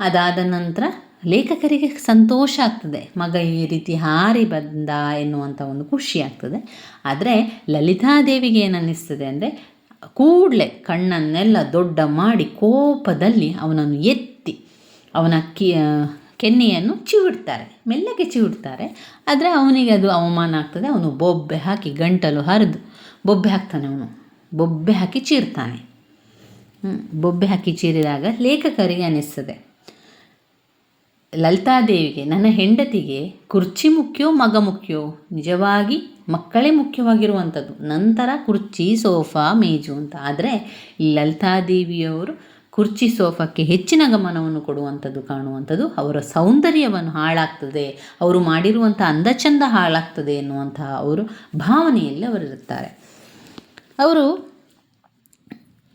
ಅದಾದ ನಂತರ ಲೇಖಕರಿಗೆ ಸಂತೋಷ ಆಗ್ತದೆ. ಮಗ ಈ ರೀತಿ ಹಾರಿ ಬಂದ ಎನ್ನುವಂಥ ಒಂದು ಖುಷಿ ಆಗ್ತದೆ. ಆದರೆ ಲಲಿತಾದೇವಿಗೆ ಏನನ್ನಿಸ್ತದೆ ಅಂದರೆ ಕೂಡಲೇ ಕಣ್ಣನ್ನೆಲ್ಲ ದೊಡ್ಡ ಮಾಡಿ ಕೋಪದಲ್ಲಿ ಅವನನ್ನು ಎತ್ತಿ ಅವನ ಕಿ ಕೆನ್ನೆಯನ್ನು ಚಿವಿಡ್ತಾರೆ, ಮೆಲ್ಲಗೆ ಚಿವಿಡ್ತಾರೆ. ಆದರೆ ಅವನಿಗೆ ಅದು ಅವಮಾನ ಆಗ್ತದೆ. ಅವನು ಬೊಬ್ಬೆ ಹಾಕಿ ಗಂಟಲು ಹರಿದು ಬೊಬ್ಬೆ ಹಾಕ್ತಾನೆ ಅವನು. ಬೊಬ್ಬೆ ಹಾಕಿ ಚೀರ್ತಾನೆ. ಬೊಬ್ಬೆ ಹಾಕಿ ಚೀರಿದಾಗ ಲೇಖಕರಿಗೆ ಅನ್ನಿಸ್ತದೆ ಲಲಿತಾದೇವಿಗೆ, ನನ್ನ ಹೆಂಡತಿಗೆ ಕುರ್ಚಿ ಮುಖ್ಯೋ, ಮಗ ಮುಖ್ಯೋ? ನಿಜವಾಗಿ ಮಕ್ಕಳೇ ಮುಖ್ಯವಾಗಿರುವಂಥದ್ದು. ನಂತರ ಕುರ್ಚಿ, ಸೋಫಾ, ಮೇಜು ಅಂತ. ಆದರೆ ಲಲಿತಾದೇವಿಯವರು ಕುರ್ಚಿ, ಸೋಫಾಕ್ಕೆ ಹೆಚ್ಚಿನ ಗಮನವನ್ನು ಕೊಡುವಂಥದ್ದು ಕಾಣುವಂಥದ್ದು. ಅವರ ಸೌಂದರ್ಯವನ್ನು ಹಾಳಾಗ್ತದೆ. ಅವರು ಮಾಡಿರುವಂಥ ಅಂದಚಂದ ಹಾಳಾಗ್ತದೆ ಎನ್ನುವಂತಹ ಅವರು ಭಾವನೆಯಲ್ಲಿ ಅವರಿರುತ್ತಾರೆ. ಅವರು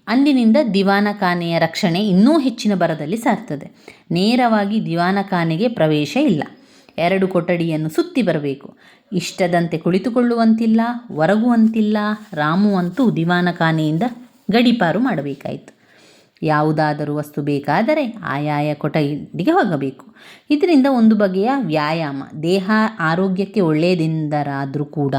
ಅಂದಿನಿಂದ ದಿವಾನಖಾನೆಯ ರಕ್ಷಣೆ ಇನ್ನೂ ಹೆಚ್ಚಿನ ಬರದಲ್ಲಿ ಸಾರ್ತದೆ. ನೇರವಾಗಿ ದಿವಾನಖಾನೆಗೆ ಪ್ರವೇಶ ಇಲ್ಲ. ಎರಡು ಕೊಠಡಿಯನ್ನು ಸುತ್ತಿ ಬರಬೇಕು. ಇಷ್ಟದಂತೆ ಕುಳಿತುಕೊಳ್ಳುವಂತಿಲ್ಲ, ಒರಗುವಂತಿಲ್ಲ ರಾಮು ಅಂತೂ ದಿವಾನಖಾನೆಯಿಂದ ಗಡಿಪಾರು ಮಾಡಬೇಕಾಯಿತು. ಯಾವುದಾದರೂ ವಸ್ತು ಬೇಕಾದರೆ ಆಯಾಯ ಕೊಠಡಿಗೆ ಹೋಗಬೇಕು. ಇದರಿಂದ ಒಂದು ಬಗೆಯ ವ್ಯಾಯಾಮ, ದೇಹ ಆರೋಗ್ಯಕ್ಕೆ ಒಳ್ಳೆಯದೆಂದರಾದರೂ ಕೂಡ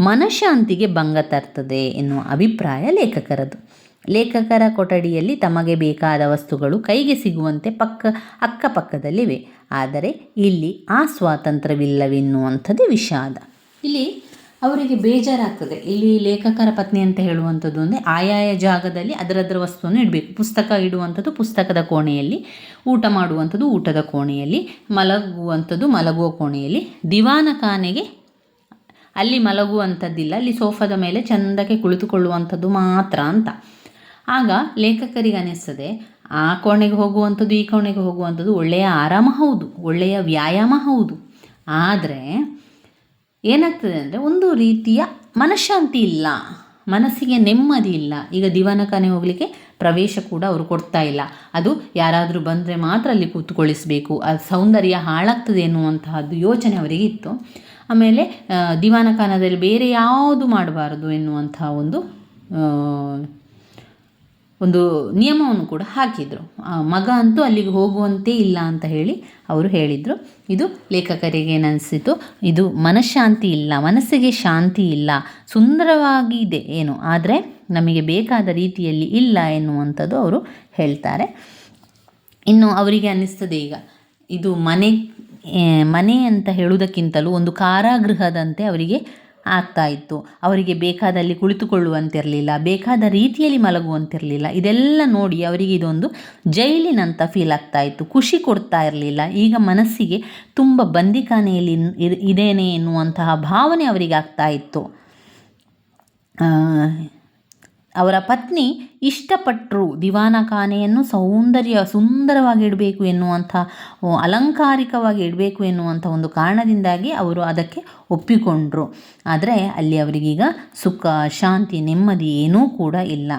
ಮನಃಶಾಂತಿಗೆ ಭಂಗ ತರ್ತದೆ ಎನ್ನುವ ಅಭಿಪ್ರಾಯ ಲೇಖಕರದು. ಲೇಖಕರ ಕೊಠಡಿಯಲ್ಲಿ ತಮಗೆ ಬೇಕಾದ ವಸ್ತುಗಳು ಕೈಗೆ ಸಿಗುವಂತೆ ಪಕ್ಕ, ಅಕ್ಕಪಕ್ಕದಲ್ಲಿವೆ. ಆದರೆ ಇಲ್ಲಿ ಆ ಸ್ವಾತಂತ್ರ್ಯವಿಲ್ಲವೆನ್ನುವಂಥದ್ದೇ ವಿಷಾದ. ಇಲ್ಲಿ ಅವರಿಗೆ ಬೇಜಾರಾಗ್ತದೆ. ಇಲ್ಲಿ ಲೇಖಕರ ಪತ್ನಿ ಅಂತ ಹೇಳುವಂಥದ್ದು ಅಂದರೆ ಆಯಾಯ ಜಾಗದಲ್ಲಿ ಅದರದರ ವಸ್ತುವನ್ನು ಇಡಬೇಕು. ಪುಸ್ತಕ ಇಡುವಂಥದ್ದು ಪುಸ್ತಕದ ಕೋಣೆಯಲ್ಲಿ, ಊಟ ಮಾಡುವಂಥದ್ದು ಊಟದ ಕೋಣೆಯಲ್ಲಿ, ಮಲಗುವಂಥದ್ದು ಮಲಗುವ ಕೋಣೆಯಲ್ಲಿ, ದಿವಾನ ಖಾನೆಗೆ ಅಲ್ಲಿ ಮಲಗುವಂಥದ್ದಿಲ್ಲ. ಅಲ್ಲಿ ಸೋಫಾದ ಮೇಲೆ ಚಂದಕ್ಕೆ ಕುಳಿತುಕೊಳ್ಳುವಂಥದ್ದು ಮಾತ್ರ ಅಂತ. ಆಗ ಲೇಖಕರಿಗೆ ಅನ್ನಿಸ್ತದೆ, ಆ ಕೋಣೆಗೆ ಹೋಗುವಂಥದ್ದು, ಈ ಕೋಣೆಗೆ ಹೋಗುವಂಥದ್ದು ಒಳ್ಳೆಯ ಆರಾಮ ಹೌದು, ಒಳ್ಳೆಯ ವ್ಯಾಯಾಮ ಹೌದು. ಆದರೆ ಏನಾಗ್ತದೆ ಅಂದರೆ ಒಂದು ರೀತಿಯ ಮನಃಶಾಂತಿ ಇಲ್ಲ, ಮನಸ್ಸಿಗೆ ನೆಮ್ಮದಿ ಇಲ್ಲ. ಈಗ ದಿವಾನಖಾನೆ ಹೋಗಲಿಕ್ಕೆ ಪ್ರವೇಶ ಕೂಡ ಅವರು ಕೊಡ್ತಾ ಇಲ್ಲ. ಅದು ಯಾರಾದರೂ ಬಂದರೆ ಮಾತ್ರ ಅಲ್ಲಿ ಕೂತ್ಕೊಳ್ಳಿಸಬೇಕು ಅದು ಸೌಂದರ್ಯ ಹಾಳಾಗ್ತದೆ ಎನ್ನುವಂತಹದ್ದು ಯೋಚನೆ ಅವರಿಗೆ ಇತ್ತು. ಆಮೇಲೆ ದಿವಾನಖಾನದಲ್ಲಿ ಬೇರೆ ಯಾವುದು ಮಾಡಬಾರದು ಎನ್ನುವಂತಹ ಒಂದು ಒಂದು ನಿಯಮವನ್ನು ಕೂಡ ಹಾಕಿದರು. ಮಗ ಅಂತೂ ಅಲ್ಲಿಗೆ ಹೋಗುವಂತೆ ಇಲ್ಲ ಅಂತ ಹೇಳಿ ಅವರು ಹೇಳಿದರು. ಇದು ಲೇಖಕರಿಗೆ ಏನನಿಸಿತು ಇದು ಮನಃಶಾಂತಿ ಇಲ್ಲ, ಮನಸ್ಸಿಗೆ ಶಾಂತಿ ಇಲ್ಲ ಸುಂದರವಾಗಿದೆ ಏನು? ಆದರೆ ನಮಗೆ ಬೇಕಾದ ರೀತಿಯಲ್ಲಿ ಇಲ್ಲ ಎನ್ನುವಂಥದ್ದು ಅವರು ಹೇಳ್ತಾರೆ. ಇನ್ನು ಅವರಿಗೆ ಅನ್ನಿಸ್ತದೆ ಈಗ, ಇದು ಮನೆ ಮನೆ ಅಂತ ಹೇಳುವುದಕ್ಕಿಂತಲೂ ಒಂದು ಕಾರಾಗೃಹದಂತೆ ಅವರಿಗೆ ಆಗ್ತಾ ಇತ್ತು. ಅವರಿಗೆ ಬೇಕಾದಲ್ಲಿ ಕುಳಿತುಕೊಳ್ಳುವಂತಿರಲಿಲ್ಲ, ಬೇಕಾದ ರೀತಿಯಲ್ಲಿ ಮಲಗುವಂತಿರಲಿಲ್ಲ. ಇದೆಲ್ಲ ನೋಡಿ ಅವರಿಗೆ ಇದೊಂದು ಜೈಲಿನಂತ ಫೀಲ್ ಆಗ್ತಾ ಇತ್ತು. ಖುಷಿ ಕೊಡ್ತಾ ಇರಲಿಲ್ಲ. ಈಗ ಮನಸ್ಸಿಗೆ ತುಂಬ ಬಂದಿಖಾನೆಯಲ್ಲಿ ಇದೇನೆ ಎನ್ನುವಂತಹ ಭಾವನೆ ಅವರಿಗೆ ಆಗ್ತಾ ಇತ್ತು ಅವರ ಪತ್ನಿ ಇಷ್ಟಪಟ್ಟರು ದಿವಾನಖಾನೆಯನ್ನು ಸೌಂದರ್ಯ ಸುಂದರವಾಗಿ ಇಡಬೇಕು ಎನ್ನುವಂಥ ಅಲಂಕಾರಿಕವಾಗಿ ಇಡಬೇಕು ಎನ್ನುವಂಥ ಒಂದು ಕಾರಣದಿಂದಾಗಿ ಅವರು ಅದಕ್ಕೆ ಒಪ್ಪಿಕೊಂಡರು. ಆದರೆ ಅಲ್ಲಿ ಅವರಿಗೀಗ ಸುಖ, ಶಾಂತಿ, ನೆಮ್ಮದಿ ಏನೂ ಕೂಡ ಇಲ್ಲ.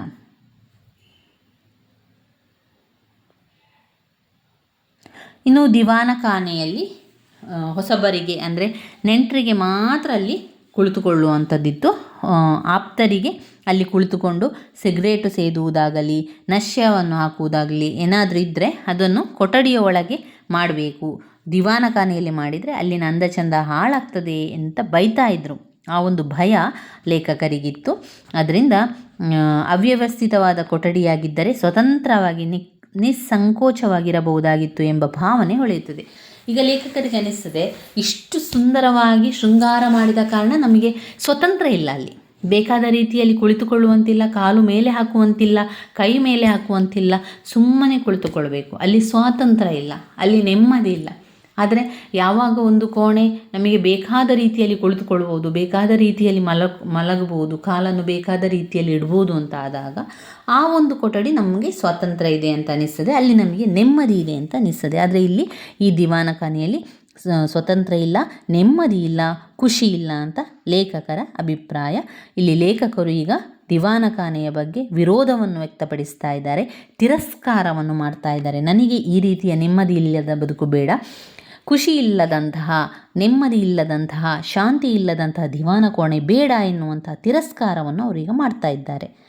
ಇನ್ನು ದಿವಾನಖಾನೆಯಲ್ಲಿ ಹೊಸಬರಿಗೆ ಅಂದರೆ ನೆಂಟರಿಗೆ ಮಾತ್ರ ಅಲ್ಲಿ ಕುಳಿತುಕೊಳ್ಳುವಂಥದ್ದಿತ್ತು. ಆಪ್ತರಿಗೆ ಅಲ್ಲಿ ಕುಳಿತುಕೊಂಡು ಸಿಗರೇಟು ಸೇದುವುದಾಗಲಿ, ನಶ್ಯವನ್ನು ಹಾಕುವುದಾಗಲಿ ಏನಾದರೂ ಇದ್ದರೆ ಅದನ್ನು ಕೊಠಡಿಯ ಒಳಗೆ ಮಾಡಬೇಕು. ದಿವಾನಖಾನೆಯಲ್ಲಿ ಮಾಡಿದರೆ ಅಲ್ಲಿನ ಅಂದಚಂದ ಹಾಳಾಗ್ತದೆ ಅಂತ ಬೈತಾ ಇದ್ದರು ಆ ಒಂದು ಭಯ ಲೇಖಕರಿಗಿತ್ತು. ಅದರಿಂದ ಅವ್ಯವಸ್ಥಿತವಾದ ಕೊಠಡಿಯಾಗಿದ್ದರೆ ಸ್ವತಂತ್ರವಾಗಿ ನಿ ನಿಸ್ಸಂಕೋಚವಾಗಿರಬಹುದಾಗಿತ್ತು ಎಂಬ ಭಾವನೆ ಹೊಳೆಯುತ್ತದೆ. ಈಗ ಲೇಖಕರಿಗೆ ಅನಿಸ್ತದೆ, ಇಷ್ಟು ಸುಂದರವಾಗಿ ಶೃಂಗಾರ ಮಾಡಿದ ಕಾರಣ ನಮಗೆ ಸ್ವತಂತ್ರ ಇಲ್ಲ ಅಲ್ಲಿ. ಬೇಕಾದ ರೀತಿಯಲ್ಲಿ ಕುಳಿತುಕೊಳ್ಳುವಂತಿಲ್ಲ, ಕಾಲು ಮೇಲೆ ಹಾಕುವಂತಿಲ್ಲ, ಕೈ ಮೇಲೆ ಹಾಕುವಂತಿಲ್ಲ, ಸುಮ್ಮನೆ ಕುಳಿತುಕೊಳ್ಬೇಕು. ಅಲ್ಲಿ ಸ್ವಾತಂತ್ರ್ಯ ಇಲ್ಲ, ಅಲ್ಲಿ ನೆಮ್ಮದಿ ಇಲ್ಲ. ಆದರೆ ಯಾವಾಗ ಒಂದು ಕೋಣೆ ನಮಗೆ ಬೇಕಾದ ರೀತಿಯಲ್ಲಿ ಕುಳಿತುಕೊಳ್ಳಬಹುದು ಬೇಕಾದ ರೀತಿಯಲ್ಲಿ ಮಲ, ಮಲಗಬಹುದು, ಕಾಲನ್ನು ಬೇಕಾದ ರೀತಿಯಲ್ಲಿ ಇಡ್ಬೋದು ಅಂತ ಆದಾಗ ಆ ಒಂದು ಕೊಠಡಿ ನಮಗೆ ಸ್ವಾತಂತ್ರ್ಯ ಇದೆ ಅಂತ ಅನಿಸ್ತದೆ. ಅಲ್ಲಿ ನಮಗೆ ನೆಮ್ಮದಿ ಇದೆ ಅಂತ ಅನಿಸ್ತದೆ. ಆದರೆ ಇಲ್ಲಿ ಈ ದಿವಾನಖಾನೆಯಲ್ಲಿ ಸ್ವತಂತ್ರ ಇಲ್ಲ, ನೆಮ್ಮದಿ ಇಲ್ಲ, ಖುಷಿ ಇಲ್ಲ ಅಂತ ಲೇಖಕರ ಅಭಿಪ್ರಾಯ. ಇಲ್ಲಿ ಲೇಖಕರು ಈಗ ದಿವಾನಖಾನೆಯ ಬಗ್ಗೆ ವಿರೋಧವನ್ನು ವ್ಯಕ್ತಪಡಿಸ್ತಾ ಇದ್ದಾರೆ, ತಿರಸ್ಕಾರವನ್ನು ಮಾಡ್ತಾ ಇದ್ದಾರೆ. ನನಗೆ ಈ ರೀತಿಯ ನೆಮ್ಮದಿ ಇಲ್ಲದ ಬದುಕು ಬೇಡ. ಖುಷಿ ಇಲ್ಲದಂತಹ, ನೆಮ್ಮದಿ ಇಲ್ಲದಂತಹ, ಶಾಂತಿ ಇಲ್ಲದಂತಹ ದಿವಾನ ಕೋಣೆ ಬೇಡ ಎನ್ನುವಂತಹ ತಿರಸ್ಕಾರವನ್ನು ಅವರೀಗ ಮಾಡ್ತಾ ಇದ್ದಾರೆ.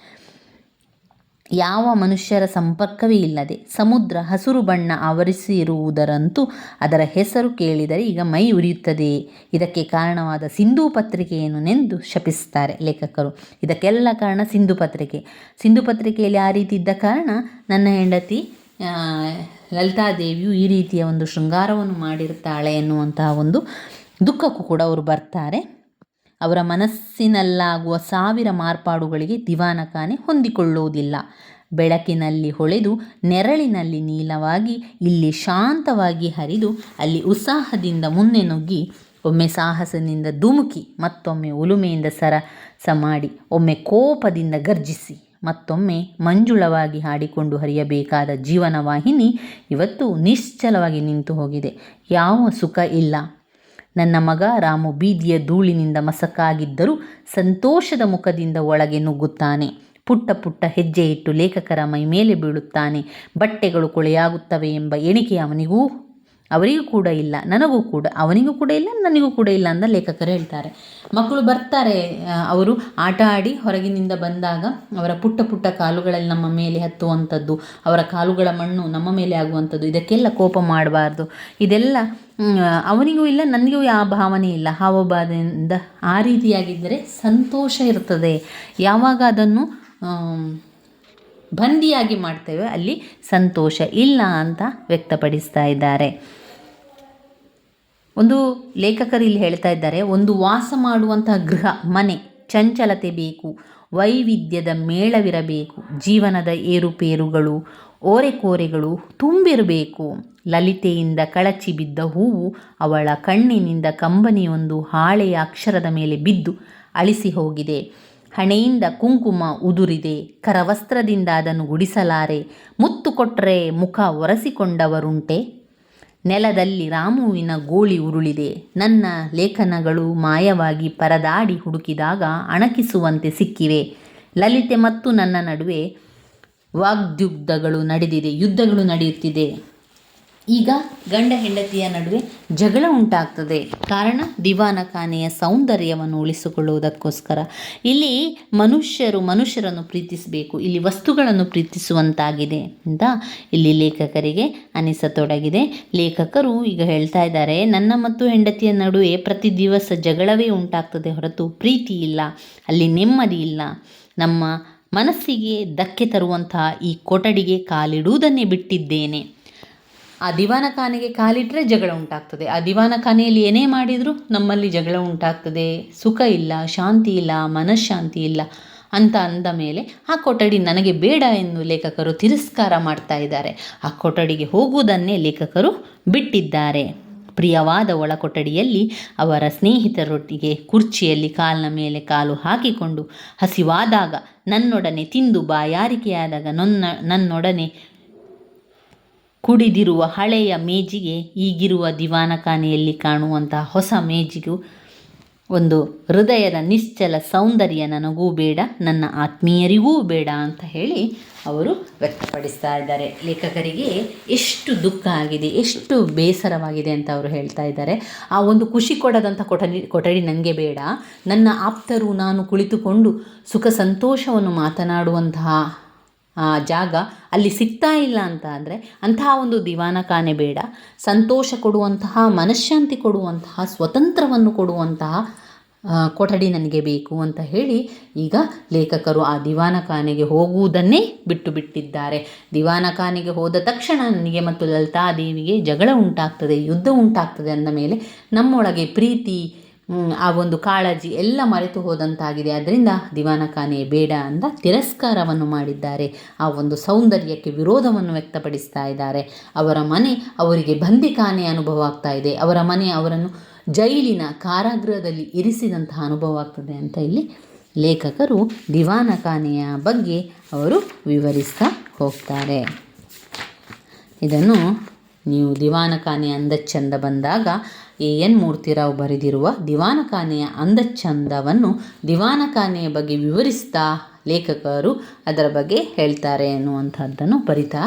ಯಾವ ಮನುಷ್ಯರ ಸಂಪರ್ಕವೇ ಇಲ್ಲದೆ ಸಮುದ್ರ, ಹಸುರು ಬಣ್ಣ ಆವರಿಸಿರುವುದರಂತೂ ಅದರ ಹೆಸರು ಕೇಳಿದರೆ ಈಗ ಮೈ ಉರಿಯುತ್ತದೆ. ಇದಕ್ಕೆ ಕಾರಣವಾದ ಸಿಂಧೂ ಪತ್ರಿಕೆಯನ್ನು ನೆಂದು ಶಪಿಸ್ತಾರೆ ಲೇಖಕರು. ಇದಕ್ಕೆಲ್ಲ ಕಾರಣ ಸಿಂಧು ಪತ್ರಿಕೆ. ಸಿಂಧು ಪತ್ರಿಕೆಯಲ್ಲಿ ಆ ರೀತಿ ಇದ್ದ ಕಾರಣ ನನ್ನ ಹೆಂಡತಿ ಲಲಿತಾದೇವಿಯು ಈ ರೀತಿಯ ಒಂದು ಶೃಂಗಾರವನ್ನು ಮಾಡಿರ್ತಾಳೆ ಎನ್ನುವಂತಹ ಒಂದು ದುಃಖಕ್ಕೂ ಕೂಡ ಅವರು ಬರ್ತಾರೆ. ಅವರ ಮನಸ್ಸಿನಲ್ಲಾಗುವ ಸಾವಿರ ಮಾರ್ಪಾಡುಗಳಿಗೆ ದಿವಾನಖಾನೆ ಹೊಂದಿಕೊಳ್ಳುವುದಿಲ್ಲ. ಬೆಳಕಿನಲ್ಲಿ ಹೊಳೆದು ನೆರಳಿನಲ್ಲಿ ನೀಲವಾಗಿ, ಇಲ್ಲಿ ಶಾಂತವಾಗಿ ಹರಿದು, ಅಲ್ಲಿ ಉತ್ಸಾಹದಿಂದ ಮುನ್ನೆ ನುಗ್ಗಿ, ಒಮ್ಮೆ ಸಾಹಸದಿಂದ ಧುಮುಕಿ, ಮತ್ತೊಮ್ಮೆ ಉಲುಮೆಯಿಂದ ಸರಸ ಮಾಡಿ ಒಮ್ಮೆ ಕೋಪದಿಂದ ಗರ್ಜಿಸಿ, ಮತ್ತೊಮ್ಮೆ ಮಂಜುಳವಾಗಿ ಹಾಡಿಕೊಂಡು ಹರಿಯಬೇಕಾದ ಜೀವನ ವಾಹಿನಿ ಇವತ್ತು ನಿಶ್ಚಲವಾಗಿ ನಿಂತು ಹೋಗಿದೆ. ಯಾವ ಸುಖ ಇಲ್ಲ. ನನ್ನ ಮಗ ರಾಮು ಬೀದಿಯ ಧೂಳಿನಿಂದ ಮಸಕಾಗಿದ್ದರೂ ಸಂತೋಷದ ಮುಖದಿಂದ ಒಳಗೆ ನುಗ್ಗುತ್ತಾನೆ. ಪುಟ್ಟ ಪುಟ್ಟ ಹೆಜ್ಜೆ ಇಟ್ಟು ಲೇಖಕರ ಮೈ ಮೇಲೆ ಬೀಳುತ್ತಾನೆ. ಬಟ್ಟೆಗಳು ಕೊಳೆಯಾಗುತ್ತವೆ ಎಂಬ ಎಣಿಕೆ ಅವನಿಗೂ ಅವರಿಗೂ ಕೂಡ ಇಲ್ಲ, ನನಗೂ ಕೂಡ, ಅವನಿಗೂ ಕೂಡ ಇಲ್ಲ, ನನಗೂ ಕೂಡ ಇಲ್ಲ ಅಂತ ಲೇಖಕರು ಹೇಳ್ತಾರೆ. ಮಕ್ಕಳು ಬರ್ತಾರೆ ಅವರು ಆಟ ಆಡಿ ಹೊರಗಿನಿಂದ ಬಂದಾಗ ಅವರ ಪುಟ್ಟ ಪುಟ್ಟ ಕಾಲುಗಳಲ್ಲಿ ನಮ್ಮ ಮೇಲೆ ಹತ್ತುವಂಥದ್ದು, ಅವರ ಕಾಲುಗಳ ಮಣ್ಣು ನಮ್ಮ ಮೇಲೆ ಆಗುವಂಥದ್ದು, ಇದಕ್ಕೆಲ್ಲ ಕೋಪ ಮಾಡಬಾರ್ದು. ಇದೆಲ್ಲ ಅವನಿಗೂ ಇಲ್ಲ, ನನಗೂ ಯಾವ ಭಾವನೆ ಇಲ್ಲ. ಹಾವಭಾವದಿಂದ ಆ ರೀತಿಯಾಗಿದ್ದರೆ ಸಂತೋಷ ಇರ್ತದೆ. ಯಾವಾಗ ಅದನ್ನು ಬಂದಿಯಾಗಿ ಮಾಡ್ತೇವೆ ಅಲ್ಲಿ ಸಂತೋಷ ಇಲ್ಲ ಅಂತ ವ್ಯಕ್ತಪಡಿಸ್ತಾ ಇದ್ದಾರೆ. ಒಂದು ಲೇಖಕರು ಇಲ್ಲಿ ಹೇಳ್ತಾ ಇದ್ದಾರೆ, ಒಂದು ವಾಸ ಮಾಡುವಂತಹ ಗೃಹ, ಮನೆ, ಚಂಚಲತೆ ಬೇಕು, ವೈವಿಧ್ಯದ ಮೇಳವಿರಬೇಕು, ಜೀವನದ ಏರುಪೇರುಗಳು, ಓರೆಕೋರೆಗಳು ತುಂಬಿರಬೇಕು. ಲಲಿತೆಯಿಂದ ಕಳಚಿ ಬಿದ್ದ ಹೂವು ಅವಳ ಕಣ್ಣಿನಿಂದ ಕಂಬನಿಯೊಂದು ಹಾಳೆಯ ಅಕ್ಷರದ ಮೇಲೆ ಬಿದ್ದು ಅಳಿಸಿ ಹೋಗಿದೆ. ಹಣೆಯಿಂದ ಕುಂಕುಮ ಉದುರಿದೆ, ಕರವಸ್ತ್ರದಿಂದ ಅದನ್ನು ಗುಡಿಸಲಾರೆ, ಮುತ್ತು ಕೊಟ್ಟರೆ ಮುಖ ಒರೆಸಿಕೊಂಡವರುಂಟೆ. ನೆಲದಲ್ಲಿ ರಾಮುವಿನ ಗೋಳಿ ಉರುಳಿದೆ. ನನ್ನ ಲೇಖನಗಳು ಮಾಯವಾಗಿ ಪರದಾಡಿ ಹುಡುಕಿದಾಗ ಅಣಕಿಸುವಂತೆ ಸಿಕ್ಕಿವೆ. ಲಲಿತೆ ಮತ್ತು ನನ್ನ ನಡುವೆ ವಾಗ್ಯುದ್ಧಗಳು ನಡೆದಿದೆ, ಯುದ್ಧಗಳು ನಡೆಯುತ್ತಿದೆ. ಈಗ ಗಂಡ ಹೆಂಡತಿಯ ನಡುವೆ ಜಗಳ ಉಂಟಾಗ್ತದೆ. ಕಾರಣ ದಿವಾನಖಾನೆಯ ಸೌಂದರ್ಯವನ್ನು ಉಳಿಸಿಕೊಳ್ಳುವುದಕ್ಕೋಸ್ಕರ. ಇಲ್ಲಿ ಮನುಷ್ಯರು ಮನುಷ್ಯರನ್ನು ಪ್ರೀತಿಸಬೇಕು. ಇಲ್ಲಿ ವಸ್ತುಗಳನ್ನು ಪ್ರೀತಿಸುವಂತಾಗಿದೆ ಅಂತ ಇಲ್ಲಿ ಲೇಖಕರಿಗೆ ಅನಿಸತೊಡಗಿದೆ. ಲೇಖಕರು ಈಗ ಹೇಳ್ತಾ ಇದ್ದಾರೆ, ನನ್ನ ಮತ್ತು ಹೆಂಡತಿಯ ನಡುವೆ ಪ್ರತಿ ದಿವಸ ಜಗಳವೇ ಉಂಟಾಗ್ತದೆ ಹೊರತು ಪ್ರೀತಿ ಇಲ್ಲ. ಅಲ್ಲಿ ನೆಮ್ಮದಿ ಇಲ್ಲ. ನಮ್ಮ ಮನಸ್ಸಿಗೆ ಧಕ್ಕೆ ತರುವಂತಹ ಈ ಕೊಠಡಿಗೆ ಕಾಲಿಡುವುದನ್ನೇ ಬಿಟ್ಟಿದ್ದೇನೆ. ಆ ದಿವಾನಖಾನೆಗೆ ಕಾಲಿಟ್ಟರೆ ಜಗಳ ಉಂಟಾಗ್ತದೆ. ಆ ದಿವಾನಖಾನೆಯಲ್ಲಿ ಏನೇ ಮಾಡಿದರೂ ನಮ್ಮಲ್ಲಿ ಜಗಳ ಉಂಟಾಗ್ತದೆ. ಸುಖ ಇಲ್ಲ, ಶಾಂತಿ ಇಲ್ಲ, ಮನಃಶಾಂತಿ ಇಲ್ಲ ಅಂತ ಅಂದ ಮೇಲೆ ಆ ಕೊಠಡಿ ನನಗೆ ಬೇಡ ಎಂದು ಲೇಖಕರು ತಿರಸ್ಕಾರ ಮಾಡ್ತಾ ಇದ್ದಾರೆ. ಆ ಕೊಠಡಿಗೆ ಹೋಗುವುದನ್ನೇ ಲೇಖಕರು ಬಿಟ್ಟಿದ್ದಾರೆ. ಪ್ರಿಯವಾದ ಒಳ ಕೊಠಡಿಯಲ್ಲಿ ಅವರ ಸ್ನೇಹಿತರೊಟ್ಟಿಗೆ ಕುರ್ಚಿಯಲ್ಲಿ ಕಾಲಿನ ಮೇಲೆ ಕಾಲು ಹಾಕಿಕೊಂಡು ಹಸಿವಾದಾಗ ನನ್ನೊಡನೆ ತಿಂದು ಬಾಯಾರಿಕೆಯಾದಾಗ ನನ್ನ ನನ್ನೊಡನೆ ಕುಡಿದಿರುವ ಹಳೆಯ ಮೇಜಿಗೆ ಈಗಿರುವ ದಿವಾನಖಾನೆಯಲ್ಲಿ ಕಾಣುವಂತಹ ಹೊಸ ಮೇಜಿಗೂ ಒಂದು ಹೃದಯದ ನಿಶ್ಚಲ ಸೌಂದರ್ಯ ನನಗೂ ಬೇಡ, ನನ್ನ ಆತ್ಮೀಯರಿಗೂ ಬೇಡ ಅಂತ ಹೇಳಿ ಅವರು ವ್ಯಕ್ತಪಡಿಸ್ತಾ ಇದ್ದಾರೆ. ಲೇಖಕರಿಗೆ ಎಷ್ಟು ದುಃಖ ಆಗಿದೆ, ಎಷ್ಟು ಬೇಸರವಾಗಿದೆ ಅಂತ ಅವರು ಹೇಳ್ತಾ ಇದ್ದಾರೆ. ಆ ಒಂದು ಖುಷಿ ಕೊಡದಂಥ ಕೊಠಡಿ ಕೊಠಡಿ ನನಗೆ ಬೇಡ. ನನ್ನ ಆಪ್ತರು ನಾನು ಕುಳಿತುಕೊಂಡು ಸುಖ ಸಂತೋಷವನ್ನು ಮಾತನಾಡುವಂತಹ ಜಾಗ ಅಲ್ಲಿ ಸಿಗ್ತಾ ಇಲ್ಲ ಅಂತ ಅಂದರೆ ಅಂತಹ ಒಂದು ದಿವಾನಖಾನೆ ಬೇಡ. ಸಂತೋಷ ಕೊಡುವಂತಹ ಮನಃಶಾಂತಿ ಕೊಡುವಂತಹ ಸ್ವತಂತ್ರವನ್ನು ಕೊಡುವಂತಹ ಆ, ಕೊಠಡಿ ನನಗೆ ಬೇಕು ಅಂತ ಹೇಳಿ ಈಗ ಲೇಖಕರು ಆ ದಿವಾನಖಾನೆಗೆ ಹೋಗುವುದನ್ನೇ ಬಿಟ್ಟು ಬಿಟ್ಟಿದ್ದಾರೆ. ದಿವಾನಖಾನೆಗೆ ಹೋದ ತಕ್ಷಣ ನನಗೆ ಮತ್ತು ಲಲಿತಾದೇವಿಗೆ ಜಗಳ ಉಂಟಾಗ್ತದೆ ಯುದ್ಧ ಉಂಟಾಗ್ತದೆ ಅಂದ ಮೇಲೆ ನಮ್ಮೊಳಗೆ ಪ್ರೀತಿ ಆ ಒಂದು ಕಾಳಜಿ ಎಲ್ಲ ಮರೆತು ಹೋದಂತಾಗಿದೆ. ಅದರಿಂದ ದಿವಾನಖಾನೆ ಬೇಡ ಅಂತ ತಿರಸ್ಕಾರವನ್ನು ಮಾಡಿದ್ದಾರೆ. ಆ ಒಂದು ಸೌಂದರ್ಯಕ್ಕೆ ವಿರೋಧವನ್ನು ವ್ಯಕ್ತಪಡಿಸ್ತಾ ಇದ್ದಾರೆ. ಅವರ ಮನೆ ಅವರಿಗೆ ಬಂದಿಖಾನೆ ಅನುಭವ ಆಗ್ತಾ ಇದೆ. ಅವರ ಮನೆ ಅವರನ್ನು ಜೈಲಿನ ಕಾರಾಗೃಹದಲ್ಲಿ ಇರಿಸಿದಂತಹ ಅನುಭವ ಆಗ್ತದೆ ಅಂತ ಇಲ್ಲಿ ಲೇಖಕರು ದಿವಾನಖಾನೆಯ ಬಗ್ಗೆ ಅವರು ವಿವರಿಸ್ತಾ ಹೋಗ್ತಾರೆ. ಇದನ್ನು ನೀವು ದಿವಾನಖಾನೆ ಅಂದಚಂದ ಬಂದಾಗ ಎ ಎನ್ ಮೂರ್ತಿರಾವ್ ಬರೆದಿರುವ ದಿವಾನಖಾನೆಯ ಅಂದಚಂದವನ್ನು ದಿವಾನಖಾನೆಯ ಬಗ್ಗೆ ವಿವರಿಸ್ತಾ ಲೇಖಕರು ಅದರ ಬಗ್ಗೆ ಹೇಳ್ತಾರೆ ಅನ್ನುವಂಥದ್ದನ್ನು ಬರಿತಾ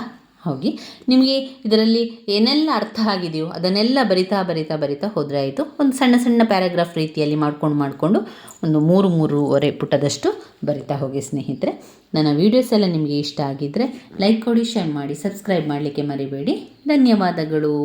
ಹೋಗಿ. ನಿಮಗೆ ಇದರಲ್ಲಿ ಏನೆಲ್ಲ ಅರ್ಥ ಆಗಿದೆಯೋ ಅದನ್ನೆಲ್ಲ ಬರಿತಾ ಬರಿತಾ ಬರಿತಾ ಹೋದರೆ ಆಯಿತು. ಒಂದು ಸಣ್ಣ ಸಣ್ಣ ಪ್ಯಾರಾಗ್ರಾಫ್ ರೀತಿಯಲ್ಲಿ ಮಾಡ್ಕೊಂಡು ಮಾಡಿಕೊಂಡು ಒಂದು ಮೂರು ಮೂರುವರೆ ಪುಟದಷ್ಟು ಬರಿತಾ ಹೋಗಿ ಸ್ನೇಹಿತರೆ. ನನ್ನ ವೀಡಿಯೋಸ್ ಎಲ್ಲ ನಿಮಗೆ ಇಷ್ಟ ಆಗಿದ್ದರೆ ಲೈಕ್ ಕೊಡಿ, ಶೇರ್ ಮಾಡಿ, ಸಬ್ಸ್ಕ್ರೈಬ್ ಮಾಡಲಿಕ್ಕೆ ಮರಿಬೇಡಿ. ಧನ್ಯವಾದಗಳು.